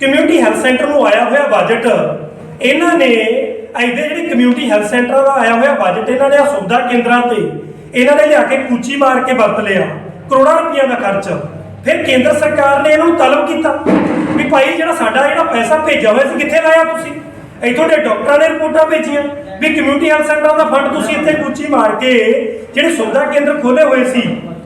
ਕਮਿਊਨਿਟੀ ਹੈਲਥ ਸੈਂਟਰ ਨੂੰ ਆਇਆ ਹੋਇਆ ਬਜਟ ਇਹਨਾਂ ਨੇ ਇਹਦੇ ਜਿਹੜੇ ਕਮਿਊਨਿਟੀ ਹੈਲਥ ਸੈਂਟਰ ਦਾ ਆਇਆ ਹੋਇਆ ਬਜਟ ਇਹਨਾਂ ਨੇ ਆਹ ਸੁਵਿਧਾ ਕੇਂਦਰਾਂ ਤੇ ਇਹਨਾਂ ਨੇ ਲਿਆ ਕੇ ਕੂਚੀ ਮਾਰ ਕੇ ਵਰਤ ਲਿਆ, ਕਰੋੜਾਂ ਰੁਪਈਆ ਦਾ ਖਰਚ। ਫਿਰ ਕੇਂਦਰ ਸਰਕਾਰ ਨੇ ਇਹਨੂੰ ਤਲਬ ਕੀਤਾ ਵੀ ਭਾਈ ਜਿਹੜਾ ਸਾਡਾ ਜਿਹੜਾ ਪੈਸਾ ਭੇਜਿਆ ਹੋਇਆ ਸੀ, ਕਿੱਥੇ ਲਾਇਆ ਤੁਸੀਂ? ਇੱਥੋਂ ਦੇ ਡਾਕਟਰਾਂ ਨੇ ਰਿਪੋਰਟਾਂ ਭੇਜੀਆਂ ਵੀ ਕਮਿਊਨਿਟੀ ਹੈਲਥ ਸੈਂਟਰਾਂ ਦਾ ਫੰਡ ਤੁਸੀਂ ਇੱਥੇ ਕੂਚੀ ਮਾਰ ਕੇ ਜਿਹੜੇ ਸੁਵਿਧਾ ਕੇਂਦਰ ਖੋਲੇ ਹੋਏ ਸੀ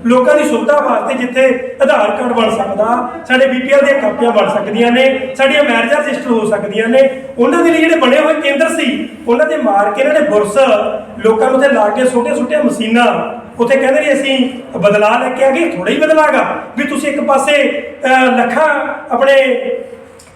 ਲੋਕਾਂ ਦੀ ਸੁਵਿਧਾ ਵਾਸਤੇ ਜਿੱਥੇ ਆਧਾਰ ਕਾਰਡ ਬਣ ਸਕਦਾ, ਸਾਡੇ ਬੀਪੀਐਲ ਦੀਆਂ ਕਾਪੀਆਂ ਬਣ ਸਕਦੀਆਂ ਨੇ, ਸਾਡੀਆਂ ਮੈਰਿਜਾਂ ਰਜਿਸਟਰ ਹੋ ਸਕਦੀਆਂ ਨੇ। ਉਹਨਾਂ ਦੇ ਲਈ ਜਿਹੜੇ ਬਣੇ ਹੋਏ ਕੇਂਦਰ ਸੀ, ਉਹਨਾਂ ਦੇ ਮਾਰ ਕੇ ਇਹਨਾਂ ਨੇ ਬੁਰਸ ਲੋਕਾਂ ਨੂੰ ਉੱਥੇ ਲਾ ਕੇ ਛੋਟੇ ਛੋਟੇ ਮਸ਼ੀਨਾਂ, ਉੱਥੇ ਕਹਿੰਦੇ ਨੇ ਅਸੀਂ ਬਦਲਾਅ ਲੈ ਕੇ ਆ ਗਏ ਥੋੜਾ ਹੀ ਬਦਲਾਗਾ ਵੀ ਤੁਸੀਂ ਇੱਕ ਪਾਸੇ ਲੱਖਾਂ ਆਪਣੇ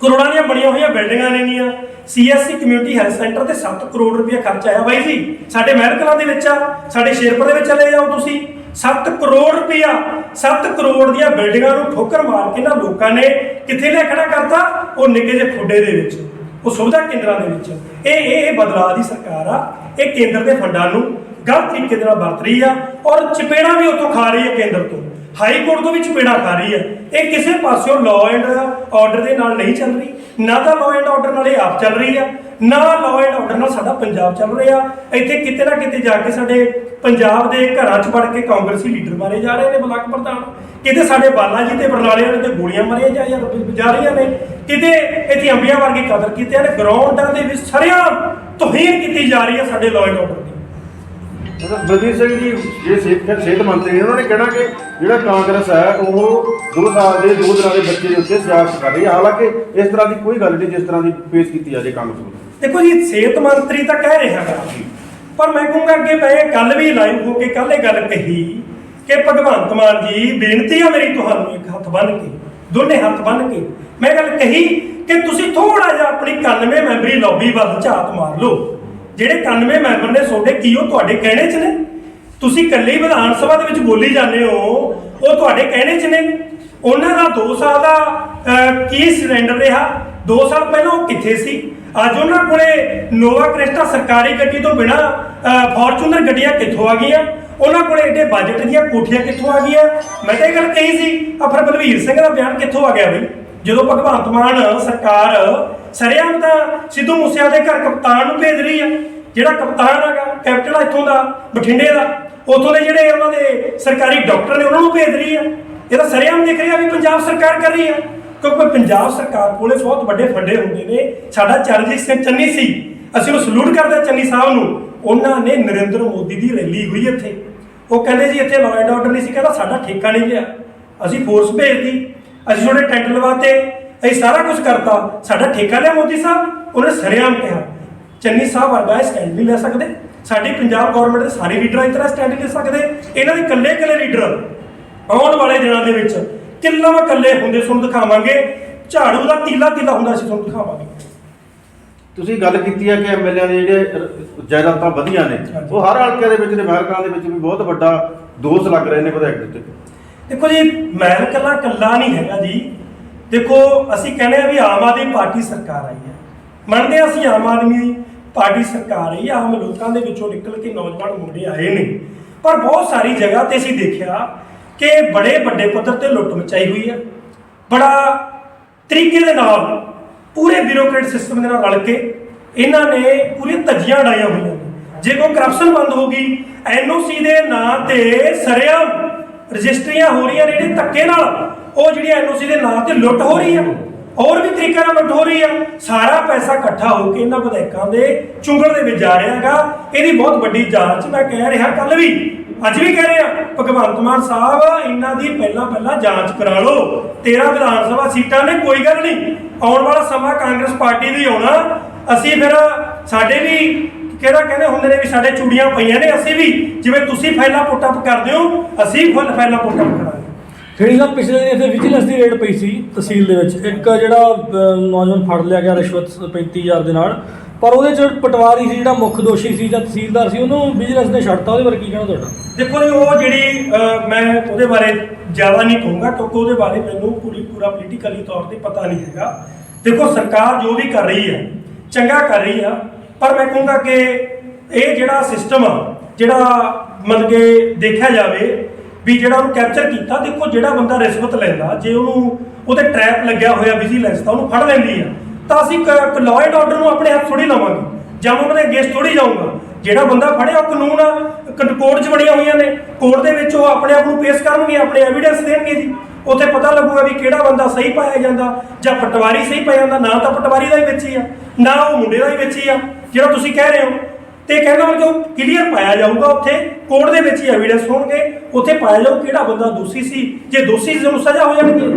ਕਰੋੜਾਂ ਦੀਆਂ ਬਣੀਆਂ ਹੋਈਆਂ ਬਿਲਡਿੰਗਾਂ ਨੇਗੀਆਂ ਸੀਐਸਸੀ ਕਮਿਊਨਿਟੀ ਹੈਲਥ ਸੈਂਟਰ ਤੇ 7 ਕਰੋੜ ਰੁਪਏ ਖਰਚ ਆਇਆ ਬਾਈ ਜੀ। ਸਾਡੇ ਮਹਿਲ ਕਲਾਂ ਦੇ ਵਿੱਚ ਆ, ਸਾਡੇ ਸ਼ੇਰਪੁਰ ਦੇ ਵਿੱਚ ਚਲੇ ਜਾਓ ਤੁਸੀਂ। 7 ਕਰੋੜ ਰੁਪਇਆ 7 ਕਰੋੜ ਦੀਆਂ ਬਿਲਡਿੰਗਾਂ ਨੂੰ ਠੋਕਰ ਮਾਰ ਕੇ ਨਾ ਲੋਕਾਂ ਨੇ ਕਿੱਥੇ ਲੈ ਖੜਾ ਕਰਤਾ? ਉਹ ਨਿੱਕੇ ਜਿਹੇ ਖੁੱਡੇ ਦੇ ਵਿੱਚ, ਉਹ ਸੁਵਿਧਾ ਕੇਂਦਰਾਂ ਦੇ ਵਿੱਚ। ਇਹ ਇਹ ਇਹ ਬਦਲਾਅ ਦੀ ਸਰਕਾਰ ਆ। ਇਹ ਕੇਂਦਰ ਦੇ ਫੰਡਾਂ ਨੂੰ ਗਲਤ ਤਰੀਕੇ ਦੇ ਨਾਲ ਵਰਤ ਰਹੀ ਆ ਔਰ ਚਪੇੜਾ ਵੀ ਉੱਥੋਂ ਖਾ ਰਹੀ ਹੈ ਕੇਂਦਰ ਤੋਂ। ਹਾਈ ਕੋਰਟ ਤੋਂ ਵੀ ਚਪੇੜਾ ਖਾ ਰਹੀ ਹੈ। ਇਹ ਕਿਸੇ ਪਾਸਿਓਂ ਲਾਅ ਐਂਡ ਆਰਡਰ ਦੇ ਨਾਲ ਨਹੀਂ ਚੱਲ ਰਹੀ। ਨਾ ਤਾਂ ਲਾਅ ਐਂਡ ਆਰਡਰ ਨਾਲ ਇਹ ਆਪ ਚੱਲ ਰਹੀ ਆ। ਨਾ ਲਾਅ ਐਂਡ ਆਰਡਰ ਨਾਲ ਸਾਡਾ ਪੰਜਾਬ ਚੱਲ ਰਿਹਾ। ਇੱਥੇ ਕਿਤੇ ਨਾ ਕਿਤੇ ਜਾ ਕੇ ਸਾਡੇ ਪੰਜਾਬ ਦੇ ਘਰਾਂ 'ਚ ਵੜ ਕੇ ਕਾਂਗਰਸੀ ਲੀਡਰ ਮਾਰੇ ਜਾ ਰਹੇ ਨੇ ਬਲਾਕ ਪ੍ਰਧਾਨ। ਕਿਤੇ ਸਾਡੇ ਬਾਲਾ ਜੀ ਤੇ ਬਰਨਾਲੇ ਵਾਲੇ ਤੇ ਗੋਲੀਆਂ ਮਾਰੀਆਂ ਜਾ ਜਾ- ਜਾ ਰਹੀਆਂ ਨੇ। ਕਿਤੇ ਇੱਥੇ ਅੰਬੀਆਂ ਵਰਗੀ ਕਦਰ ਕੀਤੇ ਨੇ ਗਰਾਊਂਡਾਂ ਦੇ ਵਿੱਚ ਸਰਿਆਂ ਤੋਹੀਨ ਕੀਤੀ ਜਾ ਰਹੀ ਹੈ ਸਾਡੇ ਲਾਅ ਐਂਡ ਆਰਡਰ ਦੀ। ਬਲਜੀਤ ਸਿੰਘ ਜੀ ਜਿਹੜੇ ਸਿਹਤ ਸਿਹਤ ਮੰਤਰੀ ਨੇ ਉਹਨਾਂ ਨੇ ਕਹਿਣਾ ਕਿ ਜਿਹੜਾ ਕਾਂਗਰਸ ਹੈ ਉਹ 2 ਸਾਲ ਦੇ ਦੋ ਦਿਨਾਂ ਦੇ ਬੱਚੇ ਦੇ ਉੱਤੇ ਸਿਆਸਤ ਕਰ ਰਹੀ ਹੈ। ਹਾਲਾਂਕਿ ਇਸ ਤਰ੍ਹਾਂ ਦੀ ਕੋਈ ਗੱਲ ਨਹੀਂ ਜਿਸ ਤਰ੍ਹਾਂ ਦੀ ਪੇਸ਼ ਕੀਤੀ ਜਾ ਰਹੀ ਕਾਂਗਰਸ ਵੱਲੋਂ। ਦੇਖੋ ਜੀ ਸਿਹਤ ਮੰਤਰੀ ਤਾਂ ਕਹਿ ਰਿਹਾ ਹੈ। ਪਰ ਮੈਂ ਕਹੂੰਗਾ ਅੱਗੇ ਮੈਂ ਕੱਲ ਵੀ ਲਾਈਵ ਹੋ ਕੇ ਕੱਲ ਇਹ ਗੱਲ ਕਹੀ ਕਿ ਭਗਵੰਤ ਮਾਨ ਜੀ ਬੇਨਤੀ ਆ ਮੇਰੀ ਤੁਹਾਨੂੰ ਇੱਕ ਹੱਥ ਬੰਨ ਕੇ, ਦੋਨੇ ਹੱਥ ਬੰਨ ਕੇ। ਮੈਂ ਗੱਲ ਕਹੀ ਕਿ ਤੁਸੀਂ ਥੋੜਾ ਜਿਹਾ ਆਪਣੀ 91 ਮੈਂਬਰੀ ਲੌਬੀ ਵੱਲ ਝਾਤ ਮਾਰ ਲਓ। ਜਿਹੜੇ 91 ਮੈਂਬਰ ਨੇ ਤੁਹਾਡੇ, ਕੀ ਉਹ ਤੁਹਾਡੇ ਕਹਿਣੇ 'ਚ ਨੇ? ਤੁਸੀਂ ਇਕੱਲੇ ਵਿਧਾਨ ਸਭਾ ਦੇ ਵਿੱਚ ਬੋਲੀ ਜਾਂਦੇ ਹੋ, ਉਹ ਤੁਹਾਡੇ ਕਹਿਣੇ 'ਚ ਨੇ? ਉਹਨਾਂ ਦਾ 2 ਸਾਲ ਦਾ ਕੀ ਸਿਲੰਡਰ ਰਿਹਾ? 2 ਸਾਲ ਪਹਿਲਾਂ ਉਹ ਕਿੱਥੇ ਸੀ? ਅੱਜ ਉਹਨਾਂ ਕੋਲੇ ਨੋਵਾ ਕ੍ਰਿਸਟਾ ਸਰਕਾਰੀ ਗੱਡੀ ਤੋਂ ਬਿਨਾ ਫੋਰਚੂਨਰ ਗੱਡੀਆਂ ਕਿੱਥੋਂ ਆ ਗਈਆਂ? ਉਹਨਾਂ ਕੋਲੇ ਏਡੇ ਬਜਟ ਦੀਆਂ ਕੋਠੀਆਂ ਕਿੱਥੋਂ ਆ ਗਈਆਂ? ਮੈਂ ਤਾਂ ਇਹ ਗੱਲ ਕਹੀ ਸੀ ਆ ਫਿਰ ਬਲਵੀਰ ਸਿੰਘ ਦਾ ਬਿਆਨ ਕਿੱਥੋਂ ਆ ਗਿਆ ਬਈ? ਜਦੋਂ ਭਗਵੰਤ ਮਾਨ ਸਰਕਾਰ ਸਰਿਆਮ ਤਾਂ ਸਿੱਧੂ ਮੂਸੇਵਾਲੇ ਦੇ ਘਰ ਕਪਤਾਨ ਨੂੰ ਭੇਜ ਰਹੀ ਆ, ਜਿਹੜਾ ਕਪਤਾਨ ਹੈਗਾ, ਕੈਪਟਨ ਆ ਇੱਥੋਂ ਦਾ, ਬਠਿੰਡੇ ਦਾ, ਉਥੋਂ ਦੇ ਜਿਹੜੇ ਉਹਨਾਂ ਦੇ ਸਰਕਾਰੀ ਡਾਕਟਰ ਨੇ ਉਹਨਾਂ ਨੂੰ ਭੇਜ ਰਹੀ ਆ। ਇਹ ਤਾਂ ਸਰਿਆਮ ਦੇਖ ਰਹੀ ਆ ਵੀ ਪੰਜਾਬ ਸਰਕਾਰ ਕਰ ਰਹੀ ਆ। ਕਿਉਂਕਿ ਪੰਜਾਬ ਸਰਕਾਰ ਕੋਲੇ ਬਹੁਤ ਵੱਡੇ ਫੰਡੇ ਹੁੰਦੇ ਨੇ। ਸਾਡਾ ਚਰਨਜੀਤ ਸਿੰਘ ਚੰਨੀ ਸੀ। ਅਸੀਂ ਉਹਨੂੰ ਸਲੂਟ ਕਰਦੇ ਚੰਨੀ ਸਾਹਿਬ ਨੂੰ। ਉਹਨਾਂ ਨੇ ਨਰਿੰਦਰ ਮੋਦੀ ਦੀ ਰੈਲੀ ਹੋਈ ਇੱਥੇ। ਉਹ ਕਹਿੰਦੇ ਜੀ ਇੱਥੇ ਲਾਅ ਐਂਡ ਆਰਡਰ ਨਹੀਂ ਸੀ, ਕਹਿੰਦਾ ਸਾਡਾ ਠੇਕਾ ਨਹੀਂ ਲਿਆ। ਅਸੀਂ ਫੋਰਸ ਭੇਜਦੀ ਅਸੀਂ ਤੁਹਾਡੇ ਟੈਂਟ ਲਵਾਤੇ। ਅਸੀਂ ਸਾਰਾ ਕੁਝ ਕਰਤਾ। ਸਾਡਾ ਠੇਕਾ ਲਿਆ ਮੋਦੀ ਸਾਹਿਬ? ਉਹਨੇ ਸਰਿਆਮ ਕਿਹਾ। ਚੰਨੀ ਸਾਹਿਬ ਵਰਗਾ ਇਹ ਸਟੈਂਡ ਨਹੀਂ ਲੈ ਸਕਦੇ। ਸਾਡੀ ਪੰਜਾਬ ਗਵਰਨਮੈਂਟ ਦੇ ਸਾਰੇ ਲੀਡਰ ਇਸ ਤਰ੍ਹਾਂ ਸਟੈਂਡ ਨਹੀਂ ਲੈ ਸਕਦੇ। ਇਹਨਾਂ ਦੇ ਇਕੱਲੇ ਇਕੱਲੇ ਲੀਡਰ ਆਉਣ ਵਾਲੇ ਦਿਨਾਂ ਦੇ ਵਿੱਚ ਕਿੰਨਾ ਵਾ ਇਕੱਲੇ ਹੁੰਦੇ ਤੁਹਾਨੂੰ ਦਿਖਾਵਾਂਗੇ। ਝਾੜੂ ਦਾ ਤੀਲਾ ਤੀਲਾ ਹੁੰਦਾ ਸੀ ਤੁਹਾਨੂੰ ਦਿਖਾਵਾਂਗੇ। ਤੁਸੀਂ ਗੱਲ ਕੀਤੀ ਹੈ ਕਿ ਐਮਐਲਏ ਦੇ ਜਿਹੜੇ ਜਾਇਦਾਦਾਂ ਵਧੀਆਂ ਨੇ। ਉਹ ਹਰ ਹਲਕੇ ਦੇ ਵਿੱਚ ਨੇ ਮਹਿਲਕਾਂ ਦੇ ਵਿੱਚ ਵੀ ਬਹੁਤ ਵੱਡਾ ਦੋਸ਼ ਲੱਗ ਰਹੇ ਨੇ ਵਿਧਾਇਕ ਦੇ ਉੱਤੇ। ਦੇਖੋ ਜੀ ਮਹਿਲ ਕੱਲਾ ਕੱਲਾ ਨਹੀਂ ਹੈਗਾ ਜੀ। ਦੇਖੋ ਅਸੀਂ ਕਹਿੰਦੇ ਆ ਵੀ ਆਮ ਆਦਮੀ ਪਾਰਟੀ ਸਰਕਾਰ ਆਈ ਹੈ। ਮੰਨਦੇ ਹਾਂ ਅਸੀਂ ਆਮ ਆਦਮੀ ਪਾਰਟੀ ਸਰਕਾਰ ਆਈ ਆਮ ਲੋਕਾਂ ਦੇ ਵਿੱਚੋਂ ਨਿਕਲ ਕੇ ਨੌਜਵਾਨ ਮੁੰਡੇ ਆਏ ਨੇ। ਪਰ ਬਹੁਤ ਸਾਰੀ ਜਗ੍ਹਾ ਤੇ ਅਸੀਂ ਦੇਖਿਆ ਕਿ ਬੜੇ ਵੱਡੇ ਪੱਧਰ ਤੇ ਲੁੱਟ ਮਚਾਈ ਹੋਈ ਹੈ ਬੜਾ ਤਰੀਕੇ ਦੇ ਨਾਲ ਪੂਰੇ ਬਿਊਰੋਕਰੇਟ ਸਿਸਟਮ ਦੇ ਨਾਲ ਰਲ ਕੇ ਇਹਨਾਂ ਨੇ ਪੂਰੀਆਂ ਧੱਜੀਆਂ ਉਡਾਈਆਂ ਹੋਈਆਂ ਜੇ ਕੋਈ ਕਰਪਸ਼ਨ ਬੰਦ ਹੋ ਗਈ ਐਨਓਸੀ ਦੇ ਨਾਂ ਤੇ ਸਰਿਆਮ ਰਜਿਸਟਰੀਆਂ ਹੋ ਰਹੀਆਂ ਨੇ, ਜਿਹੜੇ ਧੱਕੇ ਨਾਲ ਉਹ ਜਿਹੜੀਆਂ ਐਨਓਸੀ ਦੇ ਨਾਂ ਤੇ ਲੁੱਟ ਹੋ ਰਹੀ ਆ। ਹੋਰ ਵੀ ਤਰੀਕੇ ਨਾਲ ਲੁੱਟ ਹੋ ਰਹੀ ਆ। ਸਾਰਾ ਪੈਸਾ ਇਕੱਠਾ ਹੋ ਕੇ ਇਹਨਾਂ ਵਿਧਾਇਕਾਂ ਦੇ ਚੁੰਗਲ ਦੇ ਵਿੱਚ ਜਾ ਰਿਹਾ ਹੈਗਾ ਇਹਦੀ ਬਹੁਤ ਵੱਡੀ ਜਾਂਚ ਮੈਂ ਕਹਿ ਰਿਹਾ ਕੱਲ ਵੀ ਅੱਜ ਵੀ ਕਹਿ ਰਿਹਾ ਭਗਵੰਤ ਮਾਨ ਸਾਹਿਬ, ਇਹਨਾਂ ਦੀ ਪਹਿਲਾਂ ਪਹਿਲਾਂ ਜਾਂਚ ਕਰਾ ਲਓ। 13 ਵਿਧਾਨ ਸਭਾ ਸੀਟਾਂ ਨੇ, ਕੋਈ ਗੱਲ ਨਹੀਂ। ਆਉਣ ਵਾਲਾ ਸਮਾਂ ਕਾਂਗਰਸ ਪਾਰਟੀ ਦੀ ਆਉਣਾ। ਅਸੀਂ ਫਿਰ ਸਾਡੇ ਵੀ ਕਿਹੜਾ ਕਹਿੰਦੇ ਹੁੰਦੇ ਨੇ ਵੀ ਸਾਡੇ ਚੂੜੀਆਂ ਪਈਆਂ ਨੇ, ਅਸੀਂ ਵੀ। ਜਿਵੇਂ ਤੁਸੀਂ ਫਾਈਲਾਂ ਪੁੱਟ ਅਪ ਕਰਦੇ ਹੋ ਅਸੀਂ ਫੁੱਲ ਫਾਈਲਾਂ ਪੁੱਟ ਅਪ ਕਰਾਂਗੇ। ਖੇੜੀ ਸਾਹਿਬ ਪਿਛਲੇ ਦਿਨ ਇੱਥੇ ਵਿਜੀਲੈਂਸ ਦੀ ਰੇਡ ਪਈ ਸੀ ਤਹਿਸੀਲ ਦੇ ਵਿੱਚ, ਇੱਕ ਜਿਹੜਾ ਨੌਜਵਾਨ ਫੜ ਲਿਆ ਗਿਆ ਰਿਸ਼ਵਤ 35000 ਦੇ ਨਾਲ। ਪਰ ਉਹਦੇ ਚ ਪਟਵਾਰੀ ਸੀ ਜਿਹੜਾ ਮੁੱਖ ਦੋਸ਼ੀ ਸੀ ਜਾਂ ਤਹਿਸੀਲਦਾਰ ਸੀ ਉਹਨੂੰ ਵਿਜੀਲੈਂਸ ਨੇ ਛੱਡਤਾ ਉਹਦੇ ਬਾਰੇ ਕੀ ਕਹਿਣਾ ਤੁਹਾਡਾ? ਦੇਖੋ ਜੀ ਉਹ ਜਿਹੜੀ ਅਹ, ਮੈਂ ਉਹਦੇ ਬਾਰੇ ਜ਼ਿਆਦਾ ਨਹੀਂ ਕਹੂੰਗਾ ਕਿਉਂਕਿ ਉਹਦੇ ਬਾਰੇ ਮੈਨੂੰ ਪੂਰੀ ਪੂਰਾ ਪੋਲੀਟੀਕਲੀ ਤੌਰ ਤੇ ਪਤਾ ਨਹੀਂ ਹੈਗਾ। ਦੇਖੋ ਸਰਕਾਰ ਜੋ ਵੀ ਕਰ ਰਹੀ ਹੈ ਚੰਗਾ ਕਰ ਰਹੀ ਆ ਪਰ ਮੈਂ ਕਹੂੰਗਾ ਕਿ ਇਹ ਜਿਹੜਾ ਸਿਸਟਮ ਆ ਜਿਹੜਾ ਮਤਲਬ ਕਿ ਦੇਖਿਆ ਜਾਵੇ ਵੀ ਜਿਹੜਾ ਉਹਨੂੰ ਕੈਪਚਰ ਕੀਤਾ ਦੇਖੋ ਜਿਹੜਾ ਬੰਦਾ ਰਿਸ਼ਵਤ ਲੈਂਦਾ ਜੇ ਉਹਨੂੰ ਉਹਦੇ ਟ੍ਰੈਪ ਲੱਗਿਆ ਹੋਇਆ ਵਿਜੀਲੈਂਸ ਤਾਂ ਉਹਨੂੰ ਫੜ ਲੈਂਦੀ ਆ। ਤਾਂ ਅਸੀਂ ਲਾਅ ਐਂਡ ਆਰਡਰ ਨੂੰ ਆਪਣੇ ਹੱਥ ਥੋੜੀ ਲਵਾਂਗੇ। ਜਾਂ ਉਹਨਾਂ ਦੇ ਅਗੇਂਸਟ ਥੋੜੀ ਜਾਊਂਗਾ। ਜਿਹੜਾ ਬੰਦਾ ਫੜਿਆ, ਉਹ ਕਾਨੂੰਨ ਆ ਕੋਰਟ 'ਚ ਬਣੀਆਂ ਹੋਈਆਂ ਨੇ। ਕੋਰਟ ਦੇ ਵਿੱਚ ਉਹ ਆਪਣੇ ਆਪ ਨੂੰ ਪੇਸ਼ ਕਰਨਗੇ, ਆਪਣੇ ਐਵੀਡੈਂਸ ਦੇਣਗੇ ਜੀ। ਉੱਥੇ ਪਤਾ ਲੱਗੂਗਾ ਵੀ ਕਿਹੜਾ ਬੰਦਾ ਸਹੀ ਪਾਇਆ ਜਾਂਦਾ, ਜਾਂ ਪਟਵਾਰੀ ਸਹੀ ਪਾਇਆ ਜਾਂਦਾ। ਨਾ ਤਾਂ ਪਟਵਾਰੀ ਦਾ ਹੀ ਵਿੱਚ ਹੀ ਆ, ਨਾ ਉਹ ਮੁੰਡੇ ਦਾ ਹੀ ਵਿੱਚ ਹੀ ਆ, ਜਿਹੜਾ ਤੁਸੀਂ ਕਹਿ ਰਹੇ ਹੋ। ਤੇ ਕਹਿੰਦਾ ਮਤਲਬ ਕਲੀਅਰ ਪਾਇਆ ਜਾਊਗਾ ਉੱਥੇ। ਕੋਰਟ ਦੇ ਵਿੱਚ ਹੀ ਐਵੀਡੈਂਸ ਹੋਣਗੇ। ਉੱਥੇ ਪਾਇਆ ਜਾਊ ਕਿਹੜਾ ਬੰਦਾ ਦੋਸ਼ੀ ਸੀ। ਜੇ ਦੋਸ਼ੀ ਸੀ, ਉਹਨੂੰ ਸਜ਼ਾ ਹੋ ਜਾਣਗੀ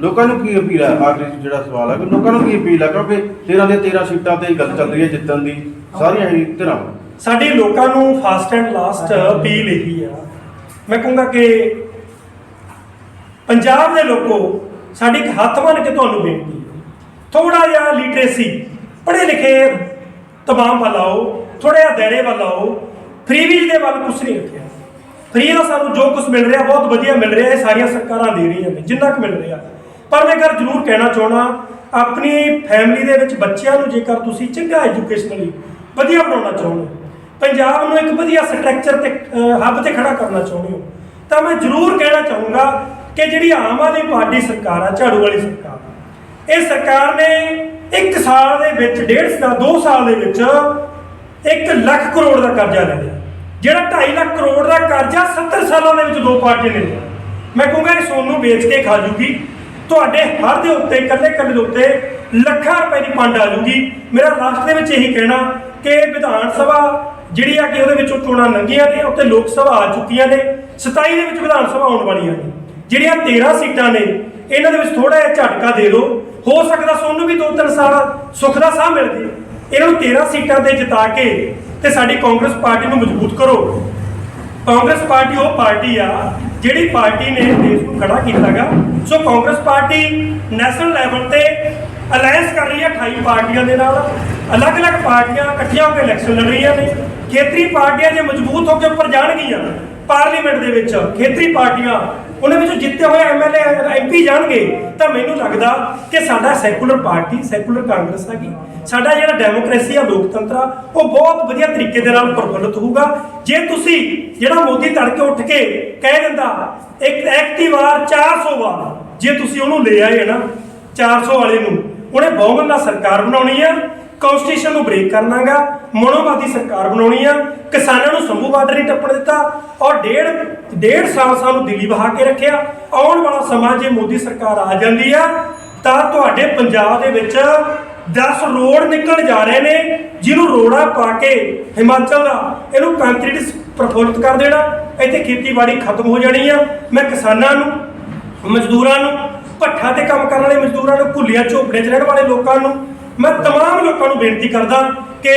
ਲੋਕਾਂ ਨੂੰ ਕੀ ਅਪੀਲ ਹੈ? ਆਖਰੀ ਜਿਹੜਾ ਸਵਾਲ ਹੈ ਕਿ ਲੋਕਾਂ ਨੂੰ ਕੀ ਅਪੀਲ ਹੈ? ਕਿਉਂਕਿ 13 ਦੇ 13 ਸੀਟਾਂ ਤੇ ਗੱਲ ਚੱਲ ਰਹੀ ਹੈ ਜਿੱਤਣ ਦੀ। ਸਾਰੀਆਂ ਹੀ ਧਿਰਾਂ। ਸਾਡੀ ਲੋਕਾਂ ਨੂੰ ਫਾਸਟ ਐਂਡ ਲਾਸਟ ਅਪੀਲ ਇਹੀ ਆ। ਮੈਂ ਕਹੂੰਗਾ ਕਿ ਪੰਜਾਬ ਦੇ ਲੋਕੋ, ਸਾਡੀ ਇੱਕ ਹੱਥ ਬੰਨ ਕੇ ਤੁਹਾਨੂੰ ਬੇਨਤੀ ਹੈ। ਥੋੜਾ ਜਿਹਾ ਲਿਟਰੇਸੀ ਪੜ੍ਹੇ ਲਿਖੇ ਤਮਾਮ ਵੱਲ ਆਓ ਥੋੜਾ ਜਿਹਾ ਦਾਇਰੇ ਵੱਲ ਆਓ। ਫ੍ਰੀ ਵੀ ਦੇ ਵੱਲ ਕੁਛ ਨਹੀਂ ਰੱਖਿਆ। ਫ੍ਰੀ ਦਾ ਸਾਨੂੰ ਜੋ ਕੁਝ ਮਿਲ ਰਿਹਾ, ਬਹੁਤ ਵਧੀਆ ਮਿਲ ਰਿਹਾ, ਇਹ ਸਾਰੀਆਂ ਸਰਕਾਰਾਂ ਦੇ ਰਹੀਆਂ ਨੇ, ਜਿੰਨਾ ਕੁ ਮਿਲ ਰਿਹਾ। ਪਰ ਮੈਂ ਗੱਲ ਜ਼ਰੂਰ ਕਹਿਣਾ ਚਾਹਣਾ ਆਪਣੀ ਫੈਮਿਲੀ ਦੇ ਵਿੱਚ ਬੱਚਿਆਂ ਨੂੰ ਜੇਕਰ ਤੁਸੀਂ ਚੰਗਾ ਐਜੂਕੇਸ਼ਨਲੀ ਵਧੀਆ ਬਣਾਉਣਾ ਚਾਹੁੰਦੇ ਹੋ, ਪੰਜਾਬ ਨੂੰ ਇੱਕ ਵਧੀਆ ਸਟਰਕਚਰ ਤੇ ਹੱਬ ਤੇ ਖੜਾ ਕਰਨਾ ਚਾਹੁੰਦੇ ਹੋ, ਤਾਂ ਮੈਂ ਜ਼ਰੂਰ ਕਹਿਣਾ ਚਾਹੂੰਗਾ ਕਿ ਜਿਹੜੀ ਆਮ ਆਦਮੀ ਪਾਰਟੀ ਸਰਕਾਰ ਆ, ਝਾੜੂ ਵਾਲੀ ਸਰਕਾਰ, ਇਹ ਸਰਕਾਰ ਨੇ ਇੱਕ ਸਾਲ ਦੇ ਵਿੱਚ, ਡੇਢ ਸਾਲ ਦੋ ਸਾਲ ਦੇ ਵਿੱਚ 1 ਲੱਖ ਕਰੋੜ ਦਾ ਕਰਜ਼ਾ ਲੈ ਲਿਆ, ਜਿਹੜਾ 2.5 ਲੱਖ ਕਰੋੜ ਦਾ ਕਰਜ਼ਾ 70 ਸਾਲਾਂ ਦੇ ਵਿੱਚ ਦੋ ਪਾਰਟੀਆਂ ਨੇ ਲਿਆ। ਮੈਂ ਕਹੂੰਗਾ ਇਹ ਸੋਨੂੰ ਵੇਚ ਕੇ ਖਾ ਜੂਗੀ। ਤੁਹਾਡੇ ਹਰ ਦੇ ਉੱਤੇ, ਇਕੱਲੇ ਇਕੱਲੇ ਦੇ ਉੱਤੇ ਲੱਖਾਂ ਰੁਪਏ ਦੀ ਪੰਡ ਆ ਜੂਗੀ ਮੇਰਾ ਲਾਸਟ ਦੇ ਵਿੱਚ ਇਹੀ ਕਹਿਣਾ ਕਿ ਵਿਧਾਨ ਸਭਾ ਜਿਹੜੀ ਆ ਕਿ ਉਹਦੇ ਵਿੱਚੋਂ ਚੋਣਾਂ ਲੰਘੀਆਂ ਨੇ ਉੱਤੇ ਲੋਕ ਸਭਾ ਆ ਚੁੱਕੀਆਂ ਨੇ 27 ਦੇ ਵਿੱਚ ਵਿਧਾਨ ਸਭਾ ਆਉਣ ਵਾਲੀਆਂ ਨੇ। ਜਿਹੜੀਆਂ 13 ਸੀਟਾਂ ਨੇ, ਇਹਨਾਂ ਦੇ ਵਿੱਚ ਥੋੜਾ ਜਿਹਾ ਝਟਕਾ ਦੇ ਦਿਓ। ਹੋ ਸਕਦਾ ਸੋਨੂੰ ਵੀ 2-3 ਸਾਲ ਸੁੱਖ ਦਾ ਸਾਹ ਮਿਲ ਜੇ। ਇਹਨਾਂ ਨੂੰ 13 ਸੀਟਾਂ ਤੇ ਜਿਤਾ ਕੇ ਤੇ ਸਾਡੀ ਕਾਂਗਰਸ ਪਾਰਟੀ ਨੂੰ ਮਜ਼ਬੂਤ ਕਰੋ। ਕਾਂਗਰਸ ਪਾਰਟੀ ਉਹ ਪਾਰਟੀ ਆ ਜਿਹੜੀ ਪਾਰਟੀ ਨੇ ਦੇਸ਼ ਨੂੰ ਖੜਾ ਕੀਤਾਗਾ। So Congress party national level ਤੇ ਅਲਾਈਅੰਸ ਕਰ ਰਹੀ ਹੈ 28 ਪਾਰਟੀਆਂ ਦੇ ਨਾਲ। ਅਲੱਗ-ਅਲੱਗ ਪਾਰਟੀਆਂ ਇਕੱਠੀਆਂ ਹੋ ਕੇ ਇਲੈਕਸ਼ਨ ਲੜ ਰਹੀਆਂ ਨੇ। ਖੇਤਰੀ ਪਾਰਟੀਆਂ ਜੇ ਮਜ਼ਬੂਤ ਹੋ ਕੇ ਉੱਪਰ ਜਾਣਗੀਆਂ, ਪਾਰਲੀਮੈਂਟ ਦੇ ਵਿੱਚ ਖੇਤਰੀ ਪਾਰਟੀਆਂ ਉਹਨਾਂ ਵਿੱਚੋਂ ਜਿੱਤੇ ਹੋਏ ਐਮਐਲਏ ਐਮਪੀ ਜਾਣਗੇ। ਤਾਂ ਮੈਨੂੰ ਲੱਗਦਾ ਕਿ ਸਾਡਾ ਸੈਕੂਲਰ ਪਾਰਟੀ, ਸੈਕੂਲਰ ਕਾਂਗਰਸ ਹੈਗੀ। ਸਾਡਾ ਜਿਹੜਾ ਡੈਮੋਕ੍ਰੇਸੀ ਆ, ਲੋਕਤੰਤਰ ਆ, ਉਹ ਬਹੁਤ ਵਧੀਆ ਤਰੀਕੇ ਦੇ ਨਾਲ ਪ੍ਰਫੁੱਲਤ ਹੋਊਗਾ। ਜੇ ਤੁਸੀਂ ਜਿਹੜਾ ਮੋਦੀ ਤੜਕੇ ਉੱਠ ਕੇ ਕਹਿ ਦਿੰਦਾ, ਇੱਕ ਐਕਟੀ ਵਾਰ 400 ਵਾਰ, ਜੇ ਤੁਸੀਂ ਉਹਨੂੰ ਲੈ ਆਏ ਨਾ 400 ਵਾਲੇ ਨੂੰ, ਉਹਨੇ ਬਹੁਮਤ ਨਾਲ ਸਰਕਾਰ ਬਣਾਉਣੀ ਆ। ਕਨਸਟੀਟਿਊਸ਼ਨ ਨੂੰ ਬ੍ਰੇਕ ਕਰਨਾਗਾ। ਮਨੋਵਾਦੀ ਸਰਕਾਰ ਬਣਾਉਣੀ ਆ। ਕਿਸਾਨਾਂ ਨੂੰ ਸੰਭੂ ਬਾਰਡਰ ਨਹੀਂ ਟੱਪਣ ਦਿੱਤਾ। ਔਰ ਡੇਢ ਡੇਢ ਸਾਲ ਸਾਨੂੰ ਦਿੱਲੀ ਬਹਾ ਕੇ ਰੱਖਿਆ। ਆਉਣ ਵਾਲਾ ਸਮਾਂ ਜੇ ਮੋਦੀ ਸਰਕਾਰ ਆ ਜਾਂਦੀ ਆ, ਤਾਂ ਤੁਹਾਡੇ ਪੰਜਾਬ ਦੇ ਵਿੱਚ 10 ਰੋਡ ਨਿਕਲ ਜਾ ਰਹੇ ਨੇ, ਜਿਹਨੂੰ ਰੋੜਾ ਪਾ ਕੇ ਹਿਮਾਚਲ ਦਾ, ਇਹਨੂੰ ਕੰਕਰੀਟ ਪ੍ਰਫੁੱਲਤ ਕਰ ਦੇਣਾ। ਇੱਥੇ ਖੇਤੀਬਾੜੀ ਖਤਮ ਹੋ ਜਾਣੀ ਆ। ਮੈਂ ਕਿਸਾਨਾਂ ਨੂੰ, ਮਜ਼ਦੂਰਾਂ ਨੂੰ, ਭੱਠਾ ਤੇ ਕੰਮ ਕਰਨ ਵਾਲੇ ਮਜ਼ਦੂਰਾਂ ਨੂੰ ਭੁੱਲੀਆਂ ਝੋਪੜੇ 'ਚ ਰਹਿਣ ਵਾਲੇ ਲੋਕਾਂ ਨੂੰ ਮੈਂ तमाम ਲੋਕਾਂ ਨੂੰ ਬੇਨਤੀ ਕਰਦਾ ਕਿ